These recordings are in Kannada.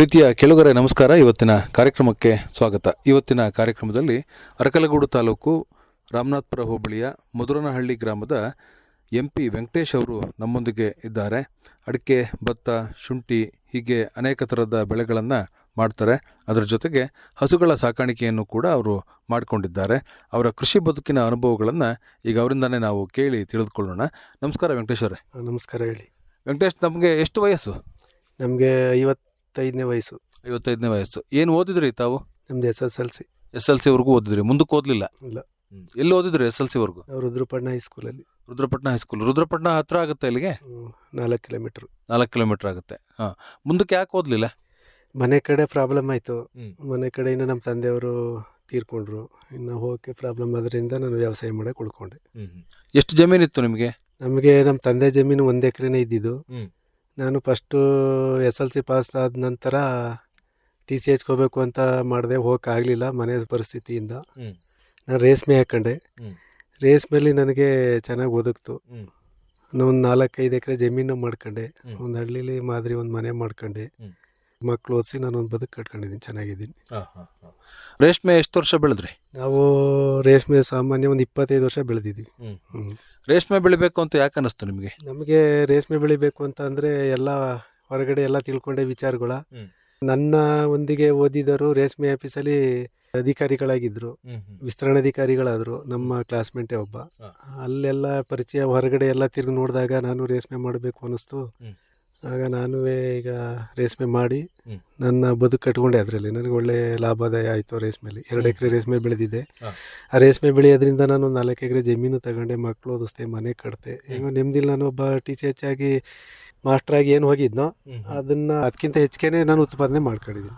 ಪ್ರೀತಿಯ ಕೆಳಗರೆ ನಮಸ್ಕಾರ. ಇವತ್ತಿನ ಕಾರ್ಯಕ್ರಮಕ್ಕೆ ಸ್ವಾಗತ. ಇವತ್ತಿನ ಕಾರ್ಯಕ್ರಮದಲ್ಲಿ ಅರಕಲಗೂಡು ತಾಲೂಕು ರಾಮನಾಥ್ಪುರ ಹೋಬಳಿಯ ಮಧುರನಹಳ್ಳಿ ಗ್ರಾಮದ ಎಂ ಪಿ ವೆಂಕಟೇಶ್ ಅವರು ನಮ್ಮೊಂದಿಗೆ ಇದ್ದಾರೆ. ಅಡಿಕೆ ಭತ್ತ ಶುಂಠಿ ಹೀಗೆ ಅನೇಕ ಥರದ ಬೆಳೆಗಳನ್ನು ಮಾಡ್ತಾರೆ. ಅದರ ಜೊತೆಗೆ ಹಸುಗಳ ಸಾಕಾಣಿಕೆಯನ್ನು ಕೂಡ ಅವರು ಮಾಡಿಕೊಂಡಿದ್ದಾರೆ. ಅವರ ಕೃಷಿ ಬದುಕಿನ ಅನುಭವಗಳನ್ನು ಈಗ ಅವರಿಂದನೇ ನಾವು ಕೇಳಿ ತಿಳಿದುಕೊಳ್ಳೋಣ. ನಮಸ್ಕಾರ ವೆಂಕಟೇಶ್ ಅವರೇ. ನಮಸ್ಕಾರ ಹೇಳಿ. ವೆಂಕಟೇಶ್ ನಮಗೆ ಎಷ್ಟು ವಯಸ್ಸು? ನಮಗೆ ಐವತ್ತೈದನೇ ವಯಸ್ಸು. ಐವತ್ತೈದನೇ ವಯಸ್ಸು. ಏನು ಓದಿದ್ರಿ ತಾವು? ನಮ್ದು S S L C. S L ಸಿವರೆಗೂ ಓದಿದ್ರಿ. ಮುಂದಕ್ಕೆ ಓದಲಿಲ್ಲ? ಇಲ್ಲ. ಎಲ್ಲಿ ಓದಿದ್ರಿ ಎಸ್ ಎಲ್ ಸಿವರೆಗೂ ರುದ್ರಪಟ್ಟಣ ಹೈಸ್ಕೂಲಲ್ಲಿ ರುದ್ರಪಟ್ಟಣ ಹೈಸ್ಕೂಲ್ ರುದ್ರಪಟ್ಟಣ ಹತ್ರ ಆಗುತ್ತೆ ಇಲ್ಲಿಗೆ? ನಾಲ್ಕು ಕಿಲೋಮೀಟ್ರ್ ನಾಲ್ಕು ಕಿಲೋಮೀಟ್ರ್ ಆಗುತ್ತೆ. ಹಾಂ. ಮುಂದಕ್ಕೆ ಯಾಕೆ ಓದಲಿಲ್ಲ? ಮನೆ ಕಡೆ ಪ್ರಾಬ್ಲಮ್ ಆಯಿತು. ಮನೆ ಕಡೆಯಿಂದ ನಮ್ಮ ತಂದೆಯವರು ತೀರ್ಕೊಂಡ್ರು. ಇನ್ನು ಹೋಗಕ್ಕೆ ಪ್ರಾಬ್ಲಮ್ ಆದ್ರಿಂದ ನಾನು ವ್ಯವಸಾಯ ಮಾಡಕ್ಕೆ ಉಳ್ಕೊಂಡೆ. ಎಷ್ಟು ಜಮೀನಿತ್ತು ನಿಮಗೆ? ನಮಗೆ ನಮ್ಮ ತಂದೆ ಜಮೀನು ಒಂದು ಎಕರೆನೇ ಇದ್ದಿದ್ದು. ನಾನು first S L C pass ಆದ ನಂತರ ಟಿ ಸಿ ಹೋಗಬೇಕು ಅಂತ ಮಾಡಿದೆ ಹೋಗೋಕ್ಕಾಗಲಿಲ್ಲ ಮನೆ ಪರಿಸ್ಥಿತಿಯಿಂದ. ನಾನು ರೇಷ್ಮೆ ಹಾಕೊಂಡೆ. ರೇಸ್ಮೇಲಿ ನನಗೆ ಚೆನ್ನಾಗಿ ಒದಗ್ತು. ನಾನು ಒಂದು ನಾಲ್ಕೈದು ಎಕರೆ ಜಮೀನು ಮಾಡ್ಕೊಂಡೆ. ಒಂದು ಹಳ್ಳಿಲಿ ಮಾದರಿ ಒಂದು ಮನೆ ಮಾಡ್ಕೊಂಡೆ. ಹ್ಮ್. ಮಕ್ಳು ಓದಿಸಿ ನಾನು ಒಂದು ಬದುಕು ಕಟ್ಕೊಂಡಿದ್ದೀನಿ ಚೆನ್ನಾಗಿದ್ದೀನಿ. ರೇಷ್ಮೆ ಎಷ್ಟು ವರ್ಷ ಬೆಳೆದ್ರಿ? ನಾವು ರೇಷ್ಮೆ ಸಾಮಾನ್ಯ ಒಂದು ಇಪ್ಪತ್ತೈದು ವರ್ಷ ಬೆಳೆದಿದ್ದೀವಿ. ರೇಷ್ಮೆ ಬೆಳಿಬೇಕು ಅಂತ ಯಾಕೆ ಅನ್ನಿಸ್ತು ನಿಮಗೆ? ನಮಗೆ ರೇಷ್ಮೆ ಬೆಳಿಬೇಕು ಅಂತ ಅಂದರೆ ಎಲ್ಲ ಹೊರಗಡೆ ಎಲ್ಲ ತಿಳ್ಕೊಂಡೆ ವಿಚಾರಗಳ. ನನ್ನ ಒಂದಿಗೆ ಓದಿದವರು ರೇಷ್ಮೆ ಆಫೀಸಲ್ಲಿ ಅಧಿಕಾರಿಗಳಾಗಿದ್ದರು ವಿಸ್ತರಣಾಧಿಕಾರಿಗಳಾದರು ನಮ್ಮ ಕ್ಲಾಸ್ಮೇಟೇ ಒಬ್ಬ. ಅಲ್ಲೆಲ್ಲ ಪರಿಚಯ ಹೊರಗಡೆ ಎಲ್ಲ ತಿರುಗಿ ನೋಡಿದಾಗ ನಾನು ರೇಷ್ಮೆ ಮಾಡಬೇಕು ಅನ್ನಿಸ್ತು. ಹ್ಮ್. ಆಗ ನಾನು ಈಗ ರೇಷ್ಮೆ ಮಾಡಿ ನನ್ನ ಬದುಕು ಕಟ್ಕೊಂಡೆ ಅದರಲ್ಲಿ. ನನಗೆ ಒಳ್ಳೆ ಲಾಭದಾಯ ಆಯಿತು ರೇಷ್ಮೆಲಿ ಎರಡು ಎಕರೆ ರೇಷ್ಮೆ ಬೆಳೆದಿದ್ದೆ ಆ ರೇಷ್ಮೆ ಬೆಳೆಯೋದ್ರಿಂದ ನಾನು ನಾಲ್ಕು ಎಕರೆ ಜಮೀನು ತಗೊಂಡೆ. ಮಕ್ಕಳು ಓದಿಸ್ದೆ ಮನೆ ಕಟ್ತೆ. ಈಗ ನೆಮ್ಮದಿಲ್ಲ ನಾನು ಒಬ್ಬ ಟೀಚರ್ ಹೆಚ್ಚಾಗಿ ಮಾಸ್ಟ್ರಾಗಿ ಏನು ಹೋಗಿದ್ನೋ ಅದನ್ನ ಅದಕ್ಕಿಂತ ಹೆಚ್ಚಿಗೆ ನಾನು ಉತ್ಪಾದನೆ ಮಾಡ್ಕೊಂಡಿದ್ದೀನಿ.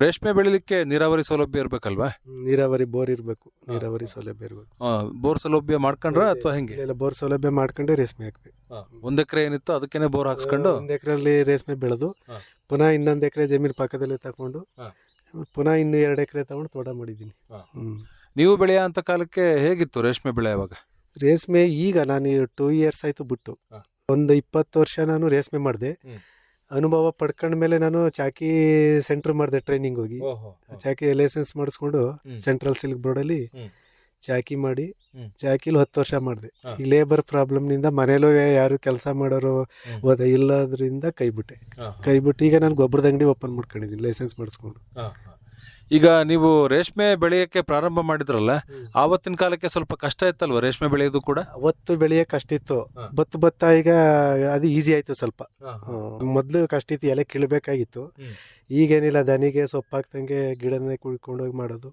ರೇಷ್ಮೆ ಬೆಳಿಲಿಕ್ಕೆ ನೀರಾವರಿ ಸೌಲಭ್ಯ ಇರಬೇಕಲ್ವಾ? ನೀರಾವರಿ ಬೋರ್ ಇರಬೇಕು ನೀರಾವರಿ ಸೌಲಭ್ಯ ಇರಬೇಕು. ಬೋರ್ ಸೌಲಭ್ಯ ಮಾಡ್ಕೊಂಡ್ರ ಅಥವಾ ಹೆಂಗೆ? ಇಲ್ಲ ಬೋರ್ ಸೌಲಭ್ಯ ಮಾಡ್ಕೊಂಡೆ ರೇಷ್ಮೆ ಹಾಕ್ತೀವಿ. ಒಂದ್ ಎಕರೆ ಏನಿತ್ತು ಅದಕ್ಕೇನೆ ಬೋರ್ ಹಾಕ್ಸ್ಕೊಂಡು? ಒಂದ್ ಎಕರೆಯಲ್ಲಿ ರೇಷ್ಮೆ ಬೆಳೆದು. ಪುನಃ ಇನ್ನೊಂದು ಎಕರೆ ಜಮೀನು ಪಕ್ಕದಲ್ಲೇ ತಗೊಂಡು ಹ. ಪುನಃ ಇನ್ನು ಎರಡು ಎಕರೆ ತಗೊಂಡು ತೋಟ ಮಾಡಿದ್ದೀನಿ. ಹ. ನೀವು ಬೆಳೆಯ ಅಂತ ಕಾಲಕ್ಕೆ ಹೇಗಿತ್ತು ರೇಷ್ಮೆ ಬೆಳೆ ಅವಾಗ ರೇಷ್ಮೆ ಈಗ ನಾನು ಟೂ ಇಯರ್ಸ್ ಆಯ್ತು ಬಿಟ್ಟು. ಹ. ಒಂದು ಇಪ್ಪತ್ತು ವರ್ಷ ನಾನು ರೇಸ್ಮೆ ಮಾಡಿದೆ. ಅನುಭವ ಪಡ್ಕೊಂಡ ಮೇಲೆ ನಾನು ಚಾಕಿ ಸೆಂಟ್ರ್ ಮಾಡಿದೆ ಟ್ರೈನಿಂಗ್ ಹೋಗಿ. ಚಾಕಿ ಲೈಸೆನ್ಸ್ ಮಾಡಿಸ್ಕೊಂಡು ಸೆಂಟ್ರಲ್ ಸಿಲ್ಕ್ ಬೋರ್ಡಲ್ಲಿ. ಚಾಕಿ ಮಾಡಿ. ಚಾಕಿಲಿ ಹತ್ತು ವರ್ಷ ಮಾಡಿದೆ. ಈ ಲೇಬರ್ ಪ್ರಾಬ್ಲಮ್ನಿಂದ ಮನೇಲೂ ಯಾರು ಕೆಲಸ ಮಾಡೋರು. ಹೋದ ಇಲ್ಲದ್ರಿಂದ ಕೈ ಬಿಟ್ಟೆ. ಕೈ ಬಿಟ್ಟು ಈಗ ನಾನು ಗೊಬ್ಬರದ ಅಂಗಡಿ ಓಪನ್ ಮಾಡ್ಕೊಂಡಿದ್ದೀನಿ ಲೈಸೆನ್ಸ್ ಮಾಡಿಸ್ಕೊಂಡು. ಈಗ ನೀವು ರೇಷ್ಮೆ ಬೆಳೆಯಕ್ಕೆ ಪ್ರಾರಂಭ ಮಾಡಿದ್ರಲ್ಲ ಆವತ್ತಿನ ಕಾಲಕ್ಕೆ ಸ್ವಲ್ಪ ಕಷ್ಟ ಇತ್ತಲ್ವ ರೇಷ್ಮೆ ಬೆಳೆಯೋದು ಕೂಡ? ಅವತ್ತು ಬೆಳೆಯಕ್ಕೆ ಕಷ್ಟ ಇತ್ತು. ಹ. ಬತ್ತು ಬತ್ತ ಈಗ ಅದು ಈಸಿ ಆಯ್ತು ಸ್ವಲ್ಪ. ಮೊದಲು ಕಷ್ಟ ಇತ್ತು ಎಲೆ ಕೀಳಬೇಕಾಗಿತ್ತು. ಹ್ಮ್. ಈಗೇನಿಲ್ಲ ದನಿಗೆ ಸೊಪ್ಪು ಹಾಕ್ದಂಗೆ ಗಿಡನೇ ಕುಳ್ಕೊಂಡೋಗಿ ಮಾಡೋದು.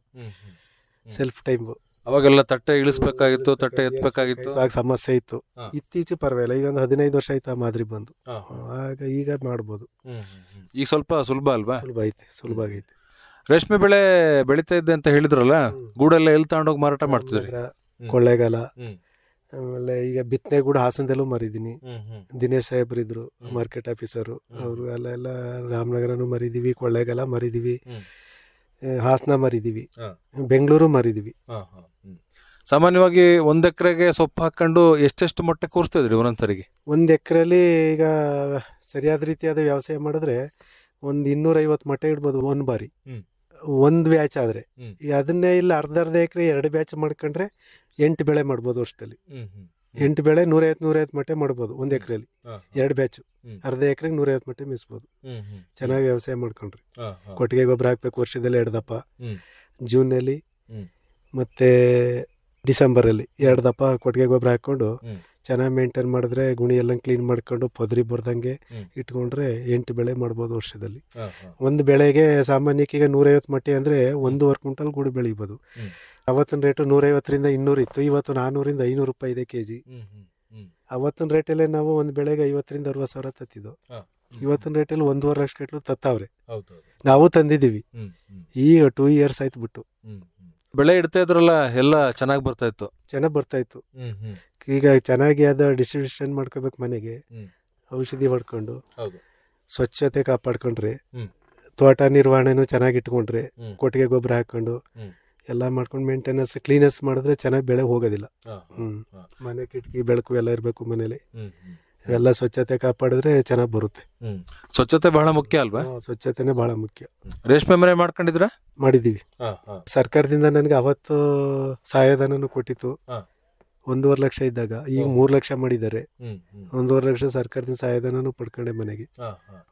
ಸೆಲ್ಫ್ ಟೈಮ್ ಅವಾಗೆಲ್ಲ ತಟ್ಟೆ ಇಳಿಸ್ಬೇಕಾಗಿತ್ತು ತಟ್ಟೆ ಎತ್ತಬೇಕಾಗಿತ್ತು ಆಗ ಸಮಸ್ಯೆ ಇತ್ತು. ಇತ್ತೀಚೆಗೆ ಇತ್ತೀಚೆ ಪರವಾಗಿಲ್ಲ ಈಗ ಒಂದು ಹದಿನೈದು ವರ್ಷ ಆಯ್ತು ಆ ಮಾದರಿ ಬಂದು. ಆಗ ಈಗ ಮಾಡ್ಬೋದು. ಈಗ ಸ್ವಲ್ಪ ಸುಲಭ ಅಲ್ವಾ? ಸುಲಭ ಐತೆ ಸುಲಭ ಆಗೈತೆ. ರೇಷ್ಮೆ ಬೆಳೆ ಬೆಳೀತಾ ಇದ್ದೆ ಅಂತ ಹೇಳಿದ್ರಲ್ಲ ಗೂಡೆಲ್ಲ ಎಲ್ಲಿ ತಗೊಂಡೋಗಿ ಮಾರಾಟ ಮಾಡ್ತಿದ್ರಿ? ಕೊಳ್ಳೇಗಾಲ. ಆಮೇಲೆ ಈಗ ಬಿತ್ತನೆ ಕೂಡ ಹಾಸನದಲ್ಲೂ ಮಾರಿದ್ದೀನಿ. ದಿನೇಶ್ ಸಾಹೇಬ್ರು ಇದ್ರು ಮಾರ್ಕೆಟ್ ಆಫೀಸರು. ಅವರು ಎಲ್ಲ ಎಲ್ಲ ರಾಮನಗರನು ಮರಿದೀವಿ ಕೊಳ್ಳೇಗಾಲ ಮರಿದೀವಿ. ಹಾಸನ ಮರಿದೀವಿ. ಬೆಂಗಳೂರು ಮರಿದೀವಿ. ಸಾಮಾನ್ಯವಾಗಿ ಒಂದ್ ಎಕರೆಗೆ ಸೊಪ್ಪು ಹಾಕೊಂಡು ಎಷ್ಟೆಷ್ಟು ಮೊಟ್ಟೆ ಕೂರಿಸ್ತಿದ್ರಿ ಒಂದೊಂದ್ಸರಿಗೆ? ಒಂದು ಎಕರೆಲಿ ಈಗ ಸರಿಯಾದ ರೀತಿಯಾದ ವ್ಯವಸಾಯ ಮಾಡಿದ್ರೆ ಒಂದು ಇನ್ನೂರೈವತ್ತು ಮೊಟ್ಟೆ ಇಡ್ಬೋದು ಒಂದು ಬಾರಿ. ಒಂದು ಬ್ಯಾಚ್ ಆದರೆ. ಹ್ಮ್. ಅದನ್ನೇ ಇಲ್ಲ ಅರ್ಧ ಅರ್ಧ ಎಕರೆ ಎರಡು ಬ್ಯಾಚ್ ಮಾಡ್ಕೊಂಡ್ರೆ ಎಂಟು ಬೆಳೆ ಮಾಡ್ಬೋದು ವರ್ಷದಲ್ಲಿ. ಎಂಟು ಬೆಳೆ ನೂರೈವತ್ತು ನೂರೈವತ್ತು ಮಟ್ಟೆ ಮಾಡ್ಬೋದು ಒಂದು ಎಕರೆಲಿ. ಎರಡು ಬ್ಯಾಚು. ಹ್ಮ್. ಅರ್ಧ ಎಕರೆಗೆ ನೂರೈವತ್ತು ಮಟ್ಟೆ ಮಿಸ್ಬೋದು. ಚೆನ್ನಾಗಿ ವ್ಯವಸಾಯ ಮಾಡ್ಕೊಂಡ್ರಿ. ಕೊಟ್ಟಿಗೆ ಗೊಬ್ಬರ ಹಾಕ್ಬೇಕು ವರ್ಷದಲ್ಲಿ ಎರಡು ದಪ್ಪ ಹ್ಮ್. ಜೂನಲ್ಲಿ ಹ್ಮ್. ಮತ್ತೆ ಡಿಸೆಂಬರಲ್ಲಿ ಎರಡು ದಪ್ಪ ಕೊಟ್ಟಿಗೆ ಗೊಬ್ಬರ ಹಾಕ್ಕೊಂಡು ಹ್ಮ್. ಚೆನ್ನಾಗಿ ಮೇಂಟೈನ್ ಮಾಡಿದ್ರೆ ಗುಣಿ ಎಲ್ಲ ಕ್ಲೀನ್ ಮಾಡ್ಕೊಂಡು ಪೊದ್ರಿ ಬರ್ದಂಗೆ ಇಟ್ಕೊಂಡ್ರೆ ಎಂಟು ಬೆಳೆ ಮಾಡ್ಬೋದು ವರ್ಷದಲ್ಲಿ. ಒಂದು ಬೆಳೆಗೆ ಸಾಮಾನ್ಯಕ್ಕೆ ಈಗ ನೂರೈವತ್ತು ಮಟ್ಟಿ ಅಂದರೆ ಒಂದೂವರೆ ಕ್ವಿಂಟಲ್ ಗುಡಿ ಬೆಳಿಬೋದು. ಅವತ್ತಿನ ರೇಟು ನೂರೈವತ್ತರಿಂದ ಇನ್ನೂರು ಇತ್ತು ಇವತ್ತು ನಾನ್ನೂರಿಂದ ಐನೂರು ರೂಪಾಯಿ ಇದೆ ಕೆ ಜಿ ಅವತ್ತಿನ ರೇಟಲ್ಲೇ ನಾವು ಒಂದು ಬೆಳೆಗೆ ಐವತ್ತರಿಂದ ಅರವತ್ತು ಸಾವಿರ ತತ್ತಿದ್ದು. ಇವತ್ತಿನ ರೇಟಲ್ಲಿ ಒಂದೂವರೆ ಲಕ್ಷ ಗಟ್ಟಲು ತತ್ತಾವ್ರೆ. ನಾವು ತಂದಿದ್ದೀವಿ. ಈಗ ಟೂ ಇಯರ್ಸ್ ಆಯ್ತು ಬಿಟ್ಟು. ಬೆಳೆ ಇಡ್ತಾ ಇದ್ರಲ್ಲ ಎಲ್ಲ ಚೆನ್ನಾಗಿ ಬರ್ತಾ ಇತ್ತು. ಚೆನ್ನಾಗಿ ಬರ್ತಾ ಇತ್ತು. ಈಗ ಚೆನ್ನಾಗಿ ಅದ ಡಿಸ್ಟ್ರಿಬ್ಯೂಷನ್ ಮಾಡ್ಕೋಬೇಕು ಮನೆಗೆ. ಔಷಧಿ ಹೊಡ್ಕೊಂಡು. ಸ್ವಚ್ಛತೆ ಕಾಪಾಡ್ಕೊಂಡ್ರೆ ತೋಟ ನಿರ್ವಹಣೆನೂ ಚೆನ್ನಾಗಿ ಇಟ್ಕೊಂಡ್ರೆ ಕೊಟ್ಟಿಗೆ ಗೊಬ್ಬರ ಹಾಕೊಂಡು ಎಲ್ಲ ಮಾಡ್ಕೊಂಡು ಮೇಂಟೆನೆನ್ಸ್ ಕ್ಲೀನೆಸ್ ಮಾಡಿದ್ರೆ ಚೆನ್ನಾಗಿ ಬೆಳೆ ಹೋಗೋದಿಲ್ಲ. ಹ್ಮ್. ಮನೆ ಕಿಟಕಿ ಬೆಳಕು ಎಲ್ಲ ಇರಬೇಕು ಮನೇಲಿ. ಇವೆಲ್ಲ ಸ್ವಚ್ಛತೆ ಕಾಪಾಡಿದ್ರೆ ಚೆನ್ನಾಗಿ ಬರುತ್ತೆ. ಸ್ವಚ್ಛತೆ ಬಹಳ ಮುಖ್ಯ ಅಲ್ವಾ? ಹ್ಮ್, ಸ್ವಚ್ಛತೆನೇ ಬಹಳ ಮುಖ್ಯ. ರೇಷ್ಮೆ ಮನೆ ಮಾಡ್ಕೊಂಡಿದ್ರ? ಮಾಡಿದೀವಿ. ಸರ್ಕಾರದಿಂದ ನನಗೆ ಅವತ್ತು ಸಹಾಯಧನನು ಕೊಟ್ಟಿತ್ತು. ಹಾ. ಒಂದೂವರೆ ಲಕ್ಷ ಇದ್ದಾಗ ಈಗ ಹ್ಮ್. ಮೂರು ಲಕ್ಷ ಮಾಡಿದ್ದಾರೆ. ಒಂದೂವರೆ ಲಕ್ಷ ಸರ್ಕಾರದಿಂದ ಸಹಾಯಧನನು ಪಡ್ಕೊಂಡೆ ಮನೆಗೆ.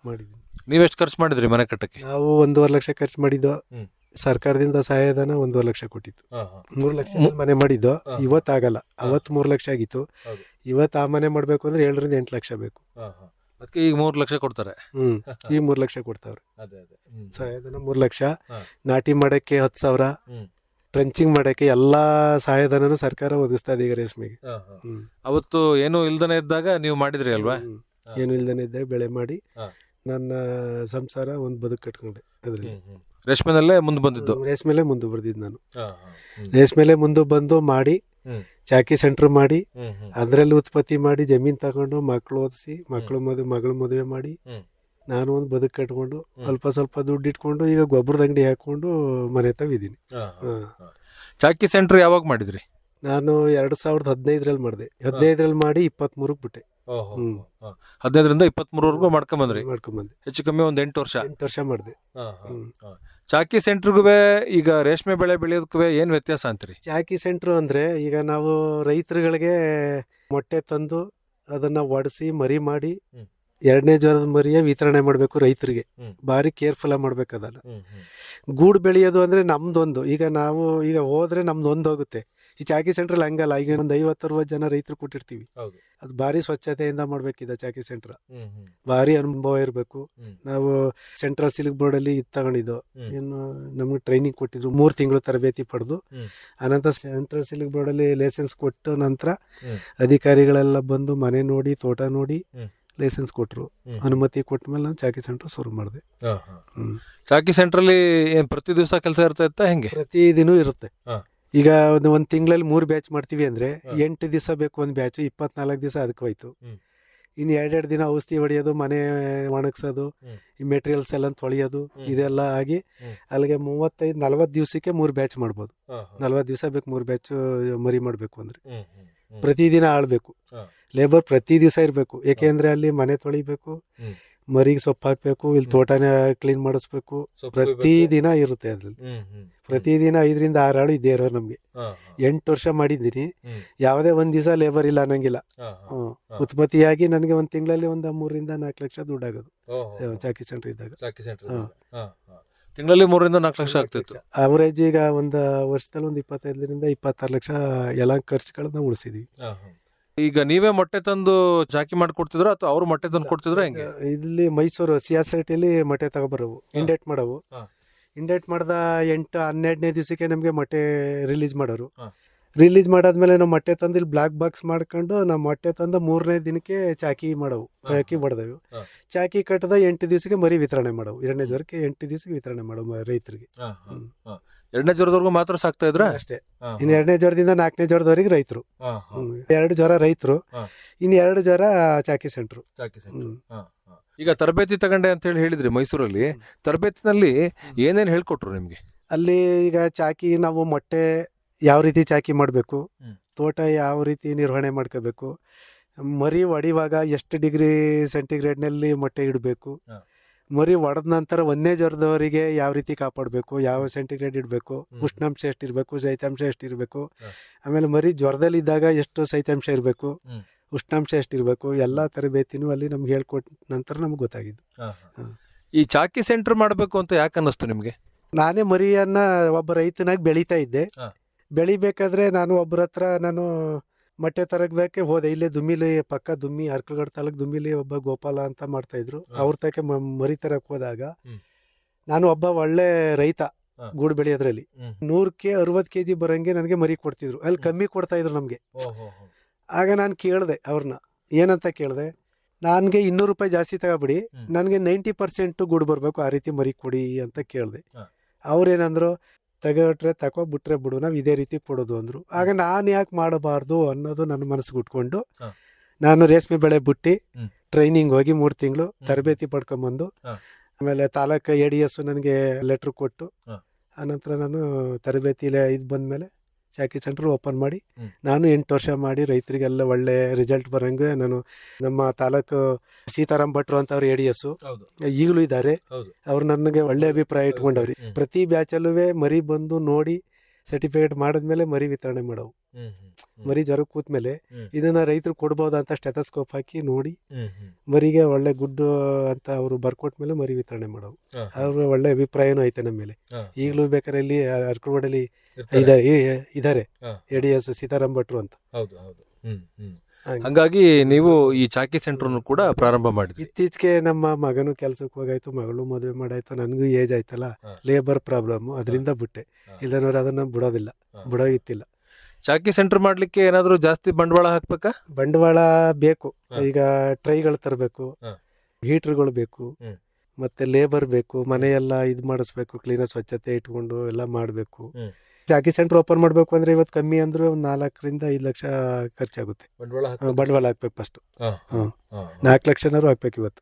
ಮಾಡಿದ್ವಿ. ನೀವೆಷ್ಟು ಖರ್ಚು ಮಾಡಿದ್ರಿ ಮನೆ ಕಟ್ಟಕ್ಕೆ? ನಾವು ಒಂದೂವರೆ ಲಕ್ಷ ಖರ್ಚು ಮಾಡಿದ್ದು ಹ್ಮ್. ಸರ್ಕಾರದಿಂದ ಸಹಾಯಧನ ಒಂದೂವರೆ ಲಕ್ಷ ಕೊಟ್ಟಿತ್ತು. ಮೂರು ಲಕ್ಷ ಮನೆ ಮಾಡಿದ್ದು ಹಾ. ಇವತ್ತಾಗಲ್ಲ ಅವತ್ತು ಮೂರು ಲಕ್ಷ ಆಗಿತ್ತು. ಹೌದು. ಇವತ್ತು ಆ ಮನೆ ಮಾಡಬೇಕು ಅಂದ್ರೆ ಏಳರಿಂದ ಎಂಟು ಲಕ್ಷ ಬೇಕು. ಅದಕ್ಕೆ ಈಗ ಮೂರು ಲಕ್ಷ ಕೊಡ್ತಾರೆ. ಹ್ಞೂ ಈಗ ಮೂರು ಲಕ್ಷ ಕೊಡ್ತಾವ್ರೆ. ಅದೇ ಮೂರು ಲಕ್ಷ. ನಾಟಿ ಮಾಡಕ್ಕೆ ಹತ್ತು ಸಾವಿರ. ಟ್ರೆಂಚಿಂಗ್ ಮಾಡೋಕ್ಕೆ ಎಲ್ಲಾ ಸಹಾಯಧನನು ಸರ್ಕಾರ ಒದಗಿಸ್ತಾ ಇದೆ ಈಗ ರೇಷ್ಮೆಗೆ. ಅವತ್ತು ಏನು ಇಲ್ದನೆ ಇದ್ದಾಗ ನೀವು ಮಾಡಿದ್ರಿ ಅಲ್ವಾ? ಏನು ಇಲ್ದನೆ ಇದ್ದಾಗ ಬೆಳೆ ಮಾಡಿ ನನ್ನ ಸಂಸಾರ ಒಂದು ಬದುಕು ಕಟ್ಕೊಂಡೆ ಅದ್ರಲ್ಲಿ. ರೇಷ್ಮೆನಲ್ಲೇ ಮುಂದೆ ಬಂದಿದ್ದು? ರೇಷ್ಮೆಲೆ ಮುಂದೆ ಬರ್ದಿದ್ದು ನಾನು. ರೇಷ್ಮೆಲೆ ಮುಂದೆ ಬಂದು ಮಾಡಿ. ಚಾಕಿ ಸೆಂಟರ್ ಮಾಡಿ ಅದರಲ್ಲಿ ಉತ್ಪತ್ತಿ ಮಾಡಿ ಜಮೀನ್ ತಗೊಂಡು ಮಕ್ಳು ಓದಿಸಿ ಮಕ್ಳು ಮದುವೆ ಮಗಳು ಮದುವೆ ಮಾಡಿ ನಾನು ಒಂದು ಬದುಕು ಕಟ್ಕೊಂಡು ಅಲ್ಪ ಸ್ವಲ್ಪ ದುಡ್ಡು ಇಟ್ಕೊಂಡು ಈಗ ಗೊಬ್ಬರದ ಅಂಗಡಿ ಹಾಕೊಂಡು ಮನೆ ತವಿದ್ದೀನಿ ಚಾಕಿ ಸೆಂಟರ್ ಯಾವಾಗ ಮಾಡಿದ್ರಿ? ನಾನು ಎರಡ್ ಸಾವಿರದ ಹದಿನೈದರಲ್ಲಿ ಮಾಡಿದೆ. ಹದಿನೈದರಲ್ಲಿ ಮಾಡಿ ಇಪ್ಪತ್ಮೂರಕ್ಕೆ ಬಿಟ್ಟೆ. ಹದಿನೈದರಿಂದ ಹದಿನೈದರಿಂದ ಇಪ್ಪತ್ಮೂರವರೆಗೂ ಮಾಡ್ಕೊಂಡ್ ಬಂದ್ರಿ ಮಾಡ್ಕೊಂಬಂದೆ. ಹೆಚ್ಚು ಕಮ್ಮಿ ಒಂದ್ ಎಂಟು ವರ್ಷ. ಎಂಟು ವರ್ಷ ಮಾಡಿದೆ. ಚಾಕಿ ಸೆಂಟ್ರ್ಗೂ ಈಗ ರೇಷ್ಮೆ ಬೆಳೆ ಬೆಳೆಯೋದಕ್ಕೂ ಏನು ವ್ಯತ್ಯಾಸ ಅಂತೀರಿ? ಚಾಕಿ ಸೆಂಟ್ರು ಅಂದರೆ ಈಗ ನಾವು ರೈತರುಗಳಿಗೆ ಮೊಟ್ಟೆ ತಂದು ಅದನ್ನು ಒಡಿಸಿ ಮರಿ ಮಾಡಿ ಎರಡನೇ ಜ್ವರದ ಮರಿಯ ವಿತರಣೆ ಮಾಡಬೇಕು ರೈತರಿಗೆ. ಭಾರಿ ಕೇರ್ಫುಲ್ ಆಗಿ ಮಾಡ್ಬೇಕು ಅದನ್ನು. ಗೂಡು ಬೆಳೆಯೋದು ಅಂದರೆ ನಮ್ದೊಂದು. ಈಗ ನಾವು ಈಗ ಹೋದರೆ ನಮ್ದು ಒಂದು ಹೋಗುತ್ತೆ. ಈ ಚಾಕಿ ಸೆಂಟ್ರಲ್ಲಿ ಹಂಗಲ್ಲ ಈಗ ಒಂದು ಐವತ್ತು ಅರವತ್ತು ಜನ ರೈತರು ಕೊಟ್ಟಿರ್ತೀವಿ. ಅದು ಭಾರಿ ಸ್ವಚ್ಛತೆಯಿಂದ ಮಾಡ್ಬೇಕಿದೆ ಚಾಕಿ ಸೆಂಟ್ರ್. ಭಾರಿ ಅನುಭವ ಇರಬೇಕು. ನಾವು ಸೆಂಟ್ರಲ್ ಸಿಲ್ಕ್ ಬೋರ್ಡ್ ಅಲ್ಲಿ ಇದು ತಗೊಂಡಿದ್ದು. ಏನು ನಮ್ಗೆ ಟ್ರೈನಿಂಗ್ ಕೊಟ್ಟಿದ್ರು ಮೂರು ತಿಂಗಳು ತರಬೇತಿ ಪಡೆದು. ಅನಂತರ ಸೆಂಟ್ರಲ್ ಸಿಲ್ಕ್ ಬೋರ್ಡ್ ಅಲ್ಲಿ ಲೈಸೆನ್ಸ್ ಕೊಟ್ಟು ನಂತರ ಅಧಿಕಾರಿಗಳೆಲ್ಲ ಬಂದು ಮನೆ ನೋಡಿ ತೋಟ ನೋಡಿ ಲೈಸೆನ್ಸ್ ಕೊಟ್ಟರು ಅನುಮತಿ ಕೊಟ್ಟ ಮೇಲೆ ನಾನು ಚಾಕಿ ಸೆಂಟರ್ ಶುರು ಮಾಡಿದೆ. ಚಾಕಿ ಸೆಂಟ್ರಲ್ಲಿ ಅಲ್ಲಿ ಪ್ರತಿ ದಿವಸ ಕೆಲಸ ಇರ್ತಾ ಇತ್ತ ಹೆಂಗೆ? ಪ್ರತಿದಿನ ಇರುತ್ತೆ. ಈಗ ಒಂದು ಒಂದು ತಿಂಗಳಲ್ಲಿ ಮೂರು ಬ್ಯಾಚ್ ಮಾಡ್ತೀವಿ ಅಂದರೆ. ಎಂಟು ದಿವಸ ಬೇಕು ಒಂದು ಬ್ಯಾಚು ಇಪ್ಪತ್ನಾಲ್ಕು ದಿವಸ ಅದಕ್ಕೆ ಹೋಯ್ತು. ಇನ್ನು ಎರಡೆರಡು ದಿನ ಔಷಧಿ ಹೊಡೆಯೋದು ಮನೆ ಒಣಗಿಸೋದು ಈ ಮೆಟೀರಿಯಲ್ಸ್ ಎಲ್ಲ ತೊಳೆಯೋದು ಇದೆಲ್ಲ ಆಗಿ ಅಲ್ಲಿಗೆ ಮೂವತ್ತೈದು ನಲ್ವತ್ತು ದಿವಸಕ್ಕೆ ಮೂರು ಬ್ಯಾಚ್ ಮಾಡ್ಬೋದು. ನಲ್ವತ್ತು ದಿವಸ ಬೇಕು ಮೂರು ಬ್ಯಾಚ್ ಮರಿ ಮಾಡಬೇಕು ಅಂದರೆ. ಪ್ರತಿದಿನ ಆಳ್ಬೇಕು. ಲೇಬರ್ ಪ್ರತಿ ದಿವಸ ಇರಬೇಕು. ಏಕೆಂದರೆ ಅಲ್ಲಿ ಮನೆ ತೊಳಿಬೇಕು. ಮರಿಗೆ ಸೊಪ್ಪು ಹಾಕ್ಬೇಕು ಇಲ್ಲಿ ತೋಟನೇ ಕ್ಲೀನ್ ಮಾಡಿಸ್ಬೇಕು. ಪ್ರತಿ ದಿನ ಇರುತ್ತೆ ಅದ್ರಲ್ಲಿ. ಪ್ರತಿದಿನ ಐದರಿಂದ ಆರು ಆಳು ಇದ್ದೇ ಇರೋರು ನಮಗೆ. ಎಂಟು ವರ್ಷ ಮಾಡಿದ್ದೀನಿ. ಯಾವುದೇ ಒಂದು ದಿವಸ ಲೇಬರ್ ಇಲ್ಲ ಅನ್ನಂಗಿಲ್ಲ. ಉತ್ಪತ್ತಿಯಾಗಿ ನನಗೆ ಒಂದು ತಿಂಗಳಲ್ಲಿ ಒಂದು ಮೂರರಿಂದ ನಾಲ್ಕು ಲಕ್ಷ ದುಡ್ಡು ಆಗೋದು ಚಾಕಿ ಸೆಂಟರ್ ಇದ್ದಾಗ. ತಿಂಗಳಲ್ಲಿ ಮೂರರಿಂದ ನಾಲ್ಕು ಲಕ್ಷ ಆಗ್ತಿತ್ತು. ಅವರೇಜ್ ಈಗ ಒಂದು ವರ್ಷದಲ್ಲಿ ಒಂದು ಇಪ್ಪತ್ತೈದರಿಂದ ಇಪ್ಪತ್ತಾರು ಲಕ್ಷ ಎಲ್ಲ ಖರ್ಚುಗಳನ್ನ ಉಳಿಸಿದ್ವಿ. ಈಗ ನೀವೇ ಮೊಟ್ಟೆ ತಂದು ಚಾಕಿ ಮಾಡ್ಕೊಡ್ತಿದ್ರ ಅಥವಾ ಅವ್ರು ಮೊಟ್ಟೆ ತಂದು ಕೊಡ್ತಿದ್ರ ಹೆಂಗೆ ಇಲ್ಲಿ ಮೈಸೂರು ಸಿ ಆರ್ ಸಿಟಿಲಿ ಮೊಟ್ಟೆ ತಗೊಬರೋವು ಇಂಡೇಟ್ ಮಾಡೋವು ಹಾ. ಇಂಡೇಟ್ ಮಾಡ್ದ ಎಂಟು ಹನ್ನೆರಡನೇ ದಿವಸಕ್ಕೆ ನಮಗೆ ಮೊಟ್ಟೆ ರಿಲೀಸ್ ಮಾಡೋರು ಹಾ. ರಿಲೀಸ್ ಮಾಡಾದ್ಮೇಲೆ ನಾವು ಮೊಟ್ಟೆ ತಂದು ಇಲ್ಲಿ ಬ್ಲಾಕ್ ಬಾಕ್ಸ್ ಮಾಡ್ಕೊಂಡು ನಾವು ಮೊಟ್ಟೆ ತಂದು ಮೂರನೇ ದಿನಕ್ಕೆ ಚಾಕಿ ಮಾಡವು ಹಾ. ಚಾಕಿ ಬಡ್ದವು ಹಾ. ಚಾಕಿ ಕಟ್ಟದ ಎಂಟು ದಿವಸಕ್ಕೆ ಮರಿ ವಿತರಣೆ ಮಾಡವು ಎರಡನೇ ದಿವಸಕ್ಕೆ ಎಂಟು ದಿವಸಕ್ಕೆ ವಿತರಣೆ ಮಾಡವು ಮ- ರೈತರಿಗೆ. ಎರಡನೇ ಜ್ವರದವರೆಗೂ ಮಾತ್ರ ಸಾಕ್ತಾ ಇದ್ರ? ಅಷ್ಟೇ. ಇನ್ನು ಎರಡನೇ ಜ್ವರದಿಂದ ನಾಲ್ಕನೇ ಜ್ವರದವರೆಗೆ ರೈತರು. ಎರಡು ಜ್ವರ ರೈತರು. ಇನ್ನು ಎರಡು ಜ್ವರ ಚಾಕಿ ಸೆಂಟ್ರು. ಚಾಕಿ ಸೆಂಟ್ರು. ಈಗ ತರಬೇತಿ ತಗೊಂಡೆ ಅಂತ ಹೇಳಿ ಹೇಳಿದ್ರಿ ಮೈಸೂರಲ್ಲಿ. ತರಬೇತಿನಲ್ಲಿ ಏನೇನು ಹೇಳ್ಕೊಟ್ರು ನಿಮಗೆ? ಅಲ್ಲಿ ಈಗ ಚಾಕಿ ನಾವು ಮೊಟ್ಟೆ ಯಾವ ರೀತಿ ಚಾಕಿ ಮಾಡಬೇಕು ತೋಟ ಯಾವ ರೀತಿ ನಿರ್ವಹಣೆ ಮಾಡ್ಕೋಬೇಕು ಮರಿ ಒಡಿವಾಗ ಎಷ್ಟು ಡಿಗ್ರಿ ಸೆಂಟಿಗ್ರೇಡ್ನಲ್ಲಿ ಮೊಟ್ಟೆ ಇಡಬೇಕು. ಮರಿ ಒಡೆದ ನಂತರ ಒಂದೇ ಜ್ವರದವರಿಗೆ ಯಾವ ರೀತಿ ಕಾಪಾಡಬೇಕು ಯಾವ ಸೆಂಟಿಗ್ರೇಡ್ ಇಡಬೇಕು. ಉಷ್ಣಾಂಶ ಎಷ್ಟಿರಬೇಕು ಸೈತಾಂಶ ಎಷ್ಟಿರಬೇಕು. ಆಮೇಲೆ ಮರಿ ಜ್ವರದಲ್ಲಿದ್ದಾಗ ಎಷ್ಟು ಸೈತಾಂಶ ಇರಬೇಕು. ಉಷ್ಣಾಂಶ ಎಷ್ಟಿರಬೇಕು ಎಲ್ಲ ತರಬೇತಿನೂ ಅಲ್ಲಿ ನಮ್ಗೆ ಹೇಳ್ಕೊಟ್ಟ ನಂತರ ನಮ್ಗೆ ಗೊತ್ತಾಗಿದ್ದು ಈ ಚಾಕಿ ಸೆಂಟರ್ ಮಾಡಬೇಕು ಅಂತ ಯಾಕೆ ಅನ್ನಿಸ್ತು ನಿಮಗೆ ನಾನೇ ಮರಿಯನ್ನ ಒಬ್ಬ ರೈತನಾಗಿ ಬೆಳೀತಾ ಇದ್ದೆ ಬೆಳಿಬೇಕಾದ್ರೆ ನಾನು ಒಬ್ಬರ ಹತ್ರ ನಾನು ಮೊಟ್ಟೆ ತರಬೇಕೆ ಹೋದೆ. ಇಲ್ಲೇ ದುಮ್ಮಿಲಿ ಪಕ್ಕ ದುಮ್ಮಿ ಅರ್ಕಲ್ಗಡ್ ತಾಲೂಕು ದುಮ್ಮಿಲಿ ಒಬ್ಬ ಗೋಪಾಲ ಅಂತ ಮಾಡ್ತಾ ಇದ್ರು. ಅವ್ರ ತಕ್ಕೆ ಮರಿ ತರಕ್ ಹೋದಾಗ ನಾನು ಒಬ್ಬ ಒಳ್ಳೆ ರೈತ. ಗೂಡು ಬೆಳೆಯೋದ್ರಲ್ಲಿ ನೂರಕ್ಕೆ ಅರವತ್ತು ಕೆ ಜಿ ಬರಂಗೆ ನನಗೆ ಮರಿ ಕೊಡ್ತಿದ್ರು. ಅಲ್ಲಿ ಕಮ್ಮಿ ಕೊಡ್ತಾ ಇದ್ರು ನಮಗೆ. ಆಗ ನಾನು ಕೇಳಿದೆ ಅವ್ರನ್ನ ಏನಂತ ಕೇಳಿದೆ ನನಗೆ ಇನ್ನೂರು ರೂಪಾಯಿ ಜಾಸ್ತಿ ತಗೋಬಿಡಿ. ನನಗೆ ನೈಂಟಿ ಪರ್ಸೆಂಟ್ ಗೂಡು ಬರಬೇಕು. ಆ ರೀತಿ ಮರಿ ಕೊಡಿ ಅಂತ ಕೇಳಿದೆ. ಅವ್ರೇನಂದ್ರು ತಗೊಟ್ರೆ ತಗೋ ಬಿಟ್ರೆ ಬಿಡು ನಾವು ಇದೇ ರೀತಿ ಕೊಡೋದು ಅಂದ್ರು. ಆಗ ನಾನು ಯಾಕೆ ಮಾಡಬಾರ್ದು ಅನ್ನೋದು ನನ್ನ ಮನಸ್ಸಿಗೆ ಉಟ್ಕೊಂಡು. ನಾನು ರೇಷ್ಮೆ ಬೆಳೆ ಬಿಟ್ಟು ಟ್ರೈನಿಂಗ್ ಹೋಗಿ ಮೂರು ತಿಂಗಳು ತರಬೇತಿ ಪಡ್ಕೊಂಬಂದು ಆಮೇಲೆ ತಾಲೂಕು ಎ ಡಿ ಎಸ್ ನನಗೆ ಲೆಟ್ರ್ ಕೊಟ್ಟು ಆನಂತರ ನಾನು ತರಬೇತಿ ಇದು ಬಂದಮೇಲೆ ಚಾಕಿ ಸೆಂಟರ್ ಓಪನ್ ಮಾಡಿ ನಾನು ಎಂಟು ವರ್ಷ ಮಾಡಿ ರೈತರಿಗೆಲ್ಲ ಒಳ್ಳೆ ರಿಸಲ್ಟ್ ಬರಂಗೆ ನಾನು ನಮ್ಮ ತಾಲೂಕು ಸೀತಾರಾಮ್ ಭಟ್ರು ಅಂತ ಅವ್ರು ಎ ಡಿ ಎಸ್ ಈಗಲೂ ಇದ್ದಾರೆ. ಅವ್ರು ನನಗೆ ಒಳ್ಳೆ ಅಭಿಪ್ರಾಯ ಇಟ್ಕೊಂಡವ್ರಿ. ಪ್ರತಿ ಬ್ಯಾಚಲ್ಲೂ ಮರಿ ಬಂದು ನೋಡಿ ಸರ್ಟಿಫಿಕೇಟ್ ಮಾಡಿದ್ಮೇಲೆ ಮರಿ ವಿತರಣೆ ಮಾಡವು. ಮರಿ ಜ್ವರ ಕೂತ್ಮೇಲೆ ಮೇಲೆ ಇದನ್ನ ರೈತರು ಕೊಡ್ಬೋದಂತ ಅಂತ ಸ್ಟೆಥಸ್ಕೋಪ್ ಹಾಕಿ ನೋಡಿ ಮರಿಗೆ ಒಳ್ಳೆ ಗುಡ್ ಅಂತ ಅವರು ಬರ್ಕೊಟ್ಮೇಲೆ ಮರಿ ವಿತರಣೆ ಮಾಡವು. ಅವ್ರ ಒಳ್ಳೆ ಅಭಿಪ್ರಾಯನೂ ಐತೆ ನಮ್ಮ ಮೇಲೆ. ಈಗಲೂ ಬೇಕಾದ್ರೆ ಇಲ್ಲಿ ಅರ್ಕುರ್ವಾಡಲ್ಲಿ. ಇದ್ದಾರೆ ಇದ್ದಾರೆ. ಹಾ. ಎ ಡಿ ಎಸ್ ಸೀತಾರಾಮ್ ಭಟ್ರು ಅಂತ. ಹೌದು ಹೌದು. ಹ್ಮ್ ಹ್ಮ್. ಹಂಗಾಗಿ ನೀವು ಈ ಚಾಕಿ ಸೆಂಟರ್ ಕೂಡ ಪ್ರಾರಂಭ ಮಾಡಿದ್ರಿ. ಇತ್ತೀಚೆಗೆ ನಮ್ಮ ಮಗನು ಕೆಲ್ಸಕ್ಕೆ ಹೋಗಾಯ್ತು ಮಗಳು ಮದುವೆ ಮಾಡಾಯ್ತು ನನಗೂ ಏಜ್ ಆಯ್ತಲ್ಲ. ಲೇಬರ್ ಪ್ರಾಬ್ಲಮ್ ಅದರಿಂದ ಬಿಟ್ಟೆ. ಇಲ್ಲದವ್ರು ಇಲ್ಲನವ್ರು ಅದನ್ನ ಬಿಡೋದಿಲ್ಲ. ಬಿಡೋಗಿತ್ತಿಲ್ಲ. ಚಾಕಿ ಸೆಂಟರ್ ಮಾಡ್ಲಿಕ್ಕೆ ಏನಾದರೂ ಜಾಸ್ತಿ ಬಂಡವಾಳ ಹಾಕ್ಬೇಕಾ? ಬಂಡವಾಳ ಬೇಕು ಈಗ ಟ್ರೈಗಳು ತರಬೇಕು. ಹೀಟರ್ಗಳು ಬೇಕು. ಮತ್ತೆ ಲೇಬರ್ ಬೇಕು ಮನೆಯೆಲ್ಲ ಇದು ಮಾಡಿಸ್ಬೇಕು ಕ್ಲೀನ ಸ್ವಚ್ಛತೆ ಇಟ್ಕೊಂಡು ಎಲ್ಲ ಮಾಡಬೇಕು. ಚಾಕಿ ಸೆಂಟರ್ ಓಪನ್ ಮಾಡಬೇಕು ಅಂದ್ರೆ ಇವತ್ತು ಕಮ್ಮಿ ಅಂದ್ರೆ ಒಂದು ನಾಲ್ಕರಿಂದ ಐದು ಲಕ್ಷ ಖರ್ಚಾಗುತ್ತೆ. ಬಂಡವಾಳ ಬಂಡವಾಳ ಹಾಕ್ಬೇಕು ಫಸ್ಟ್. ನಾಲ್ಕು ಲಕ್ಷನಾರು ಹಾಕ್ಬೇಕು ಇವತ್ತು.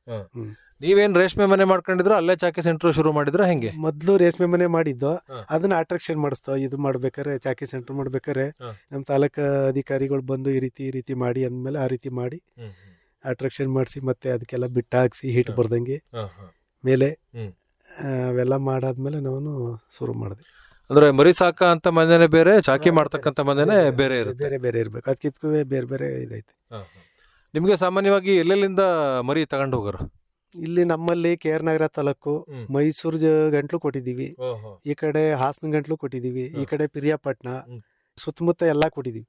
ನೀವೇನ್ ರೇಷ್ಮೆ ಮನೆ ಮಾಡ್ಕೊಂಡಿದ್ರು ಅಲ್ಲೇ ಚಾಕಿ ಸೆಂಟರ್ ಶುರು ಮಾಡಿದ್ರ ಹೆಂಗೆ? ಮೊದಲು ರೇಷ್ಮೆ ಮನೆ ಮಾಡಿದ್ದು. ಅದನ್ನ ಅಟ್ರಾಕ್ಷನ್ ಮಾಡಿಸ್ತೋ. ಇದು ಮಾಡ್ಬೇಕಾರೆ ಚಾಕಿ ಸೆಂಟರ್ ಮಾಡ್ಬೇಕಾರೆ ನಮ್ಮ ತಾಲೂಕು ಅಧಿಕಾರಿಗಳು ಬಂದು ಈ ರೀತಿ ಈ ರೀತಿ ಮಾಡಿ ಅಂದ್ಮೇಲೆ ಆ ರೀತಿ ಮಾಡಿ ಅಟ್ರಾಕ್ಷನ್ ಮಾಡಿಸಿ ಮತ್ತೆ ಅದಕ್ಕೆಲ್ಲ ಬಿಟ್ಟು ಹಾಕ್ಸಿ ಹೀಟ್. ಬರ್ದಂಗೆ. ಮೇಲೆ ಅವೆಲ್ಲ ಮಾಡಾದ್ಮೇಲೆ ನಾನು ಶುರು ಮಾಡಿದೆ ಅಂದ್ರೆ ಮರಿ ಸಾಕ ಅಂತ ಮನೆನೇ ಬೇರೆ ಚಾಕಿ ಮಾಡ್ತಕ್ಕಂಥ ಮನೆನೇ ಬೇರೆ ಇರುತ್ತೆ. ಬೇರೆ ಬೇರೆ ಇರ್ಬೇಕು. ಅದಕ್ಕಿದ್ಕೂ ಬೇರೆ ಬೇರೆ ಇದೈತೆ. ನಿಮಗೆ ಸಾಮಾನ್ಯವಾಗಿ ಎಲ್ಲೆಲ್ಲಿಂದ ಮರಿ ತಗೊಂಡು ಹೋಗೋರು? ಇಲ್ಲಿ ನಮ್ಮಲ್ಲಿ ಕೆ ಆರ್ ನಗರ ತಾಲೂಕು ಮೈಸೂರು ಗಂಟ್ಲು ಕೊಟ್ಟಿದ್ದೀವಿ. ಈ ಕಡೆ ಹಾಸನ ಗಂಟ್ಲು ಕೊಟ್ಟಿದ್ದೀವಿ. ಈ ಕಡೆ ಪಿರಿಯಾಪಟ್ಟಣ. ಸುತ್ತಮುತ್ತ ಎಲ್ಲ ಕೊಟ್ಟಿದ್ದೀವಿ.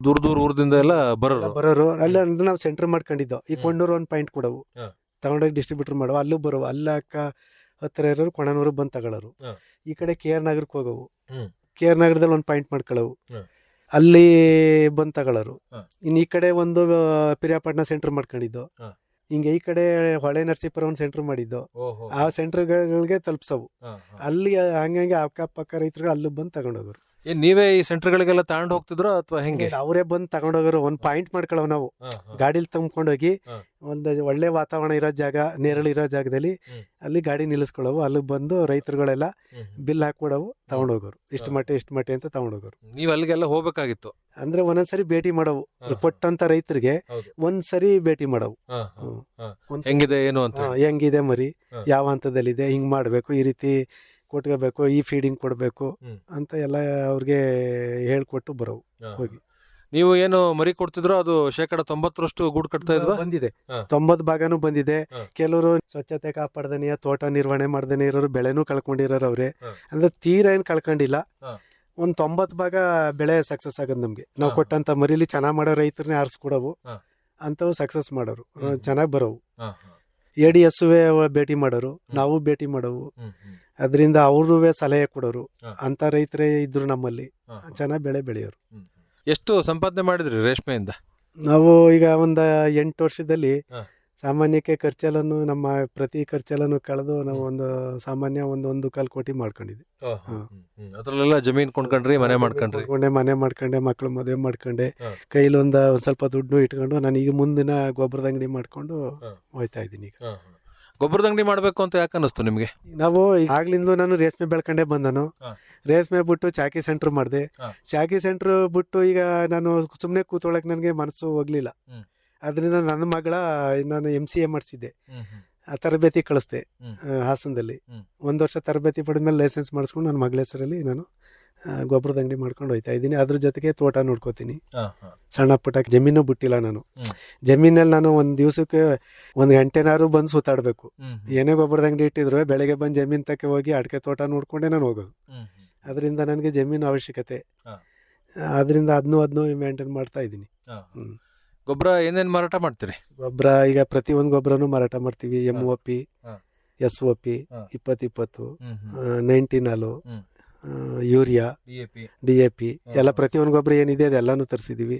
ದೂರ ದೂರ ಊರದಿಂದ ಎಲ್ಲ ಬರೋರು? ಬರೋರು. ಅಲ್ಲ ಅಂದ್ರೆ ನಾವು ಸೆಂಟರ್ ಮಾಡ್ಕೊಂಡಿದ್ದೋ. ಈ ಕೊಂಡೂರು ಒಂದು ಪಾಯಿಂಟ್ ಕೊಡವು. ತಗೊಂಡೋಗಿ ಡಿಸ್ಟ್ರಿಬ್ಯೂಟರ್ ಮಾಡುವ. ಅಲ್ಲೂ ಬರುವ. ಅಲ್ಲ ಅಕ್ಕ ಹತ್ತಿರ ಇರೋರು ಕೊಣನೂರು ಬಂದು ತಗೊಳ್ಳೋರು. ಈ ಕಡೆ ಕೆ ಆರ್ ನಗರಕ್ಕೆ ಹೋಗವು. ಕೆ ಆರ್ ನಗರದಲ್ಲಿ ಒಂದು ಪಾಯಿಂಟ್ ಮಾಡ್ಕೊಳ್ಳವು. ಅಲ್ಲಿ ಬಂದು ತಗೊಳ್ಳೋರು. ಇನ್ನು ಈ ಕಡೆ ಒಂದು ಪಿರಿಯಾಪಟ್ಟಣ ಪಿರಿಯಾಪಟ್ನ ಸೆಂಟರ್ ಮಾಡ್ಕೊಂಡಿದ್ದು. ಹಿಂಗೆ ಈ ಕಡೆ ಹೊಳೆ ನರಸೀಪುರ ಒಂದು ಸೆಂಟರ್ ಮಾಡಿದ್ದು. ಆ ಸೆಂಟರ್ಗಳಿಗೆ ತಲುಪಿಸವು. ಅಲ್ಲಿ ಹಂಗಂಗೆ ಅಕ್ಕಪಕ್ಕ ರೈತರು ಅಲ್ಲಿ ಬಂದು ತಗೊಂಡೋಗರು. ಏನ್ ನೀವೇ ಈ ಸೆಂಟರ್ಗಳಿಗೆಲ್ಲ ತಗೊಂಡು ಹೋಗ್ತಿದ್ರು ಅಥವಾ ಹೆಂಗೆ? ಅವರೇ ಬಂದು ತಗೊಂಡೋಗರು ಒಂದು ಪಾಯಿಂಟ್ ಮಾಡ್ಕೊಳ್ಳೋ ನಾವು. ಗಾಡಿಲಿ ತುಂಬ್ಕೊಂಡೋಗಿ. ಒಂದು ಒಳ್ಳೆ ವಾತಾವರಣ ಇರೋ ಜಾಗ ನೆರಳು ಇರೋ ಜಾಗದಲ್ಲಿ ಅಲ್ಲಿ ಗಾಡಿ ನಿಲ್ಲಿಸ್ಕೊಳ್ಳೋವು ಅಲ್ಲಿ ಬಂದು ರೈತರುಗಳೆಲ್ಲ ಬಿಲ್ ಹಾಕ್ಬಿಡವು ತಗೊಂಡೋಗೋರು ಇಷ್ಟು. ಮಟ್ಟೆ ಇಷ್ಟು ಮಟ್ಟೆ ಅಂತ ತಗೊಂಡೋಗೋರು ನೀವು ಅಲ್ಲಿಗೆಲ್ಲ ಹೋಗ್ಬೇಕಾಗಿತ್ತು? ಅಂದ್ರೆ ಒಂದೊಂದ್ಸರಿ ಭೇಟಿ ಮಾಡವು. ಕೊಟ್ಟಂತ ರೈತರಿಗೆ. ಒಂದ್ಸರಿ ಭೇಟಿ ಮಾಡವು. ಹೆಂಗಿದೆ ಏನು ಅಂತ ಹೆಂಗಿದೆ ಮರಿ. ಯಾವ ಹಂತದಲ್ಲಿದೆ? ಹಿಂಗ್ ಮಾಡ್ಬೇಕು ಈ ರೀತಿ ಕೊಟ್ಕೋಬೇಕು ಈ ಫೀಡಿಂಗ್ ಕೊಡಬೇಕು ಹ್ಮ್. ಅಂತ ಎಲ್ಲ ಅವ್ರಿಗೆ ಹೇಳ್ಕೊಟ್ಟು ಬರೋವು. ಹೋಗಿ. ನೀವು ಏನು ಮರಿ ಕೊಡ್ತಿದ್ರೋ ಅದು ಶೇಕಡ ತೊಂಬತ್ತರಷ್ಟು ಗೂಡು ಕಟ್ತಾ ಇದ್ವಾ ಬಂದಿದೆ ತೊಂಬತ್ತು ತೊಂಬತ್ ಭಾಗನೂ ಬಂದಿದೆ ಹಾ. ಕೆಲವರು ಸ್ವಚ್ಛತೆ ಕಾಪಾಡ್ದೇನೆ ತೋಟ ನಿರ್ವಹಣೆ ಮಾಡ್ದನಿ ಇರೋರು ಬೆಳೆನೂ ಕಳ್ಕೊಂಡಿರೋರು ಅವ್ರೆ ಹಾ. ಅಂದ್ರೆ ತೀರ ಏನ್ ಕಳ್ಕೊಂಡಿಲ್ಲ ಒಂದು ಒಂದ್ ತೊಂಬತ್ ಭಾಗ ಬೆಳೆ ಸಕ್ಸಸ್ ಆಗೋದು ನಮ್ಗೆ ನಾವು ಹಾ. ಕೊಟ್ಟಂತ ಮರಿಲಿ ಚೆನ್ನಾಗ್ ಮಾಡೋ ರೈತರನ್ನೇ ಆರಿಸ್ಕೊಡವು ಹಾ. ಅಂತವು ಸಕ್ಸಸ್ ಮಾಡೋರು ಚೆನ್ನಾಗಿ ಚೆನ್ನಾಗ್ ಬರೋವು. ಎ ಡಿ ಎಸ್ ಭೇಟಿ ಮಾಡೋರು ನಾವು ಭೇಟಿ ಮಾಡೋವು. ಅದರಿಂದ ಅವ್ರೂ ಸಲಹೆ ಕೊಡೋರು. ಅಂತ ರೈತರೇ ಇದ್ರು ನಮ್ಮಲ್ಲಿ. ಹಾ. ಬೆಳೆ ಬೆಳೆಯೋರು. ಎಷ್ಟು ಸಂಪಾದನೆ ಮಾಡಿದ್ರಿ ರೇಷ್ಮೆಯಿಂದ? ನಾವು ಈಗ ಒಂದು ಎಂಟು ವರ್ಷದಲ್ಲಿ ಸಾಮಾನ್ಯಕ್ಕೆ ಖರ್ಚಲನ್ನು ನಮ್ಮ ಪ್ರತಿ ಖರ್ಚಲನ್ನು ಕಳೆದು ನಾವು ಒಂದು ಸಾಮಾನ್ಯ ಒಂದು ಒಂದು ಕಾಲ್ ಕೋಟಿ ಮಾಡ್ಕೊಂಡಿದ್ವಿ. ಅದರಲ್ಲೆಲ್ಲ ಜಮೀನ್ ಕೊಂಡ್ಕೊಂಡ್ರಿ ಮನೆ ಮಾಡ್ಕೊಂಡ್ರಿ. ಕೊಂಡೆ ಮನೆ ಮಾಡ್ಕೊಂಡೆ ಮಕ್ಕಳು ಮದುವೆ ಮಾಡ್ಕೊಂಡೆ. ಕೈಲೊಂದು ಕೈಲಿ ಒಂದ್ ಸ್ವಲ್ಪ ದುಡ್ಡು ಇಟ್ಕೊಂಡು ನಾನು ಈಗ ಮುಂದಿನ ಗೊಬ್ಬರದ ಅಂಗಡಿ ಮಾಡ್ಕೊಂಡು. ಹೋಯ್ತಾ ಇದ್ದೀನಿ ಈಗ. ಗೊಬ್ಬರದ ಅಂಗಡಿ ಮಾಡ್ಬೇಕು ಅಂತ ಯಾಕೆ ಅನಿಸ್ತು ನಿಮಗೆ ನಾವು ಆಗ್ಲಿಂದ ನಾನು ರೇಷ್ಮೆ ಬೆಳ್ಕೊಂಡೆ ಬಂದನು ಹಾ. ರೇಷ್ಮೆ ಬಿಟ್ಟು ಚಾಕಿ ಸೆಂಟರ್ ಮಾಡಿದೆ ಹಾ. ಚಾಕಿ ಸೆಂಟರ್ ಬಿಟ್ಟು ಈಗ ನಾನು ಸುಮ್ಮನೆ ಕೂತ್ಕೊಳಕ್ ನನಗೆ ಮನಸ್ಸು ಹೋಗ್ಲಿಲ್ಲ ಹ್ಮ್. ಅದರಿಂದ ನನ್ನ ಮಗಳ ನಾನು ಎಂ ಸಿ ಎ ಮಾಡಿಸಿದ್ದೆ ಆ ತರಬೇತಿ ಕಳಿಸ್ದೆ ಹ್ಮ್. ಆ, ಹಾಸನದಲ್ಲಿ ಹ್ಮ್. ಒಂದು ವರ್ಷ ತರಬೇತಿ ಪಡೆದ ಮೇಲೆ ಲೈಸೆನ್ಸ್ ಮಾಡಿಸ್ಕೊಂಡು ನನ್ನ ಮಗಳ ಹೆಸರಲ್ಲಿ ನಾನು ಗೊಬ್ಬರದ ಅಂಗಡಿ ಮಾಡ್ಕೊಂಡು ಹೋಯ್ತಾ ಇದ್ದೀನಿ. ಅದ್ರ ಜೊತೆಗೆ ತೋಟ ನೋಡ್ಕೋತೀನಿ. ಸಣ್ಣ ಪುಟ್ಟ ಜಮೀನು ಬಿಟ್ಟಿಲ್ಲ ನಾನು. ಜಮೀನಲ್ಲಿ ನಾನು ಒಂದು ದಿವಸಕ್ಕೆ ಒಂದು ಗಂಟೆನಾರು ಬಂದು ಸುತ್ತಾಡಬೇಕು. ಏನೇ ಗೊಬ್ಬರದ ಅಂಗಡಿ ಇಟ್ಟಿದ್ರು ಬೆಳಗ್ಗೆ ಬಂದು ಜಮೀನ್ ತಕ್ಕೆ ಹೋಗಿ ಅಡಿಕೆ ತೋಟ ನೋಡ್ಕೊಂಡೆ ನಾನು ಹೋಗೋದು. ಅದರಿಂದ ನನಗೆ ಜಮೀನು ಅವಶ್ಯಕತೆ. ಅದರಿಂದ ಅದನ್ನು ಅದನ್ನು ಮೇಂಟೈನ್ ಮಾಡ್ತಾ ಇದ್ದೀನಿ. ಗೊಬ್ಬರ ಏನೇನು ಮಾರಾಟ ಮಾಡ್ತೀರಿ? ಗೊಬ್ಬರ ಈಗ ಪ್ರತಿ ಒಂದು ಗೊಬ್ಬರನು ಮಾರಾಟ ಮಾಡ್ತೀವಿ. M O P. S O P. ಇಪ್ಪತ್ತು ಇಪ್ಪತ್ತು. Urea D A P. ಎಲ್ಲ ಪ್ರತಿ ಒಂದು ಗೊಬ್ಬರ ಏನಿದೆ ಅದೆಲ್ಲಾನು ತರಿಸಿದೀವಿ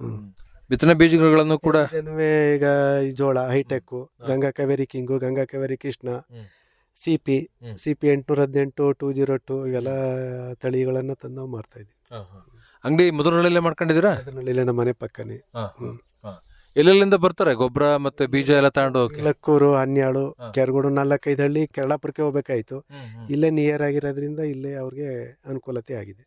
ಹ್ಮ್. ಬಿತ್ತನೆ ಬೀಜಗಳನ್ನು ಕೂಡ ಈಗ ಜೋಳ hitech Ganga Kaveri king Ganga Kaveri Krishna. C P. C P ಎಂಟುನೂರ ಹದಿನೆಂಟು ಟೂ ಜೀರೋ ಟು ಇವೆಲ್ಲ ತಳಿಗಳನ್ನ ತಂದು ನಾವು ಮಾರ್ತಾ ಇದ್ವಿ ಅಂಗಡಿ ಮೊದಲನಲ್ಲೇ ಮಾಡ್ಕೊಂಡಿದ್ದೀರಾ ಅದರಲ್ಲಿ ನಮ್ಮ ಮನೆ ಪಕ್ಕನೇ. ಎಲ್ಲೆಲ್ಲಿಂದ ಬರ್ತಾರೆ? ಗೊಬ್ಬರ ಮತ್ತೆ ಬೀಜ ಎಲ್ಲ ತಗೊಂಡು ಹೋಗಿ ಲಕ್ಕೂರು ಹನ್ಯಾಳು ಹಾ. ಕೆರಗೋಡು ನಾಲ್ಕೈದು ಹಳ್ಳಿ ಕೆರಳಾಪುರಕ್ಕೆ ಹೋಗ್ಬೇಕಾಯ್ತು. ಇಲ್ಲೇ ನಿಯರ್ ಆಗಿರೋದ್ರಿಂದ ಇಲ್ಲೇ ಅವ್ರಿಗೆ ಅನುಕೂಲತೆ ಆಗಿದೆ.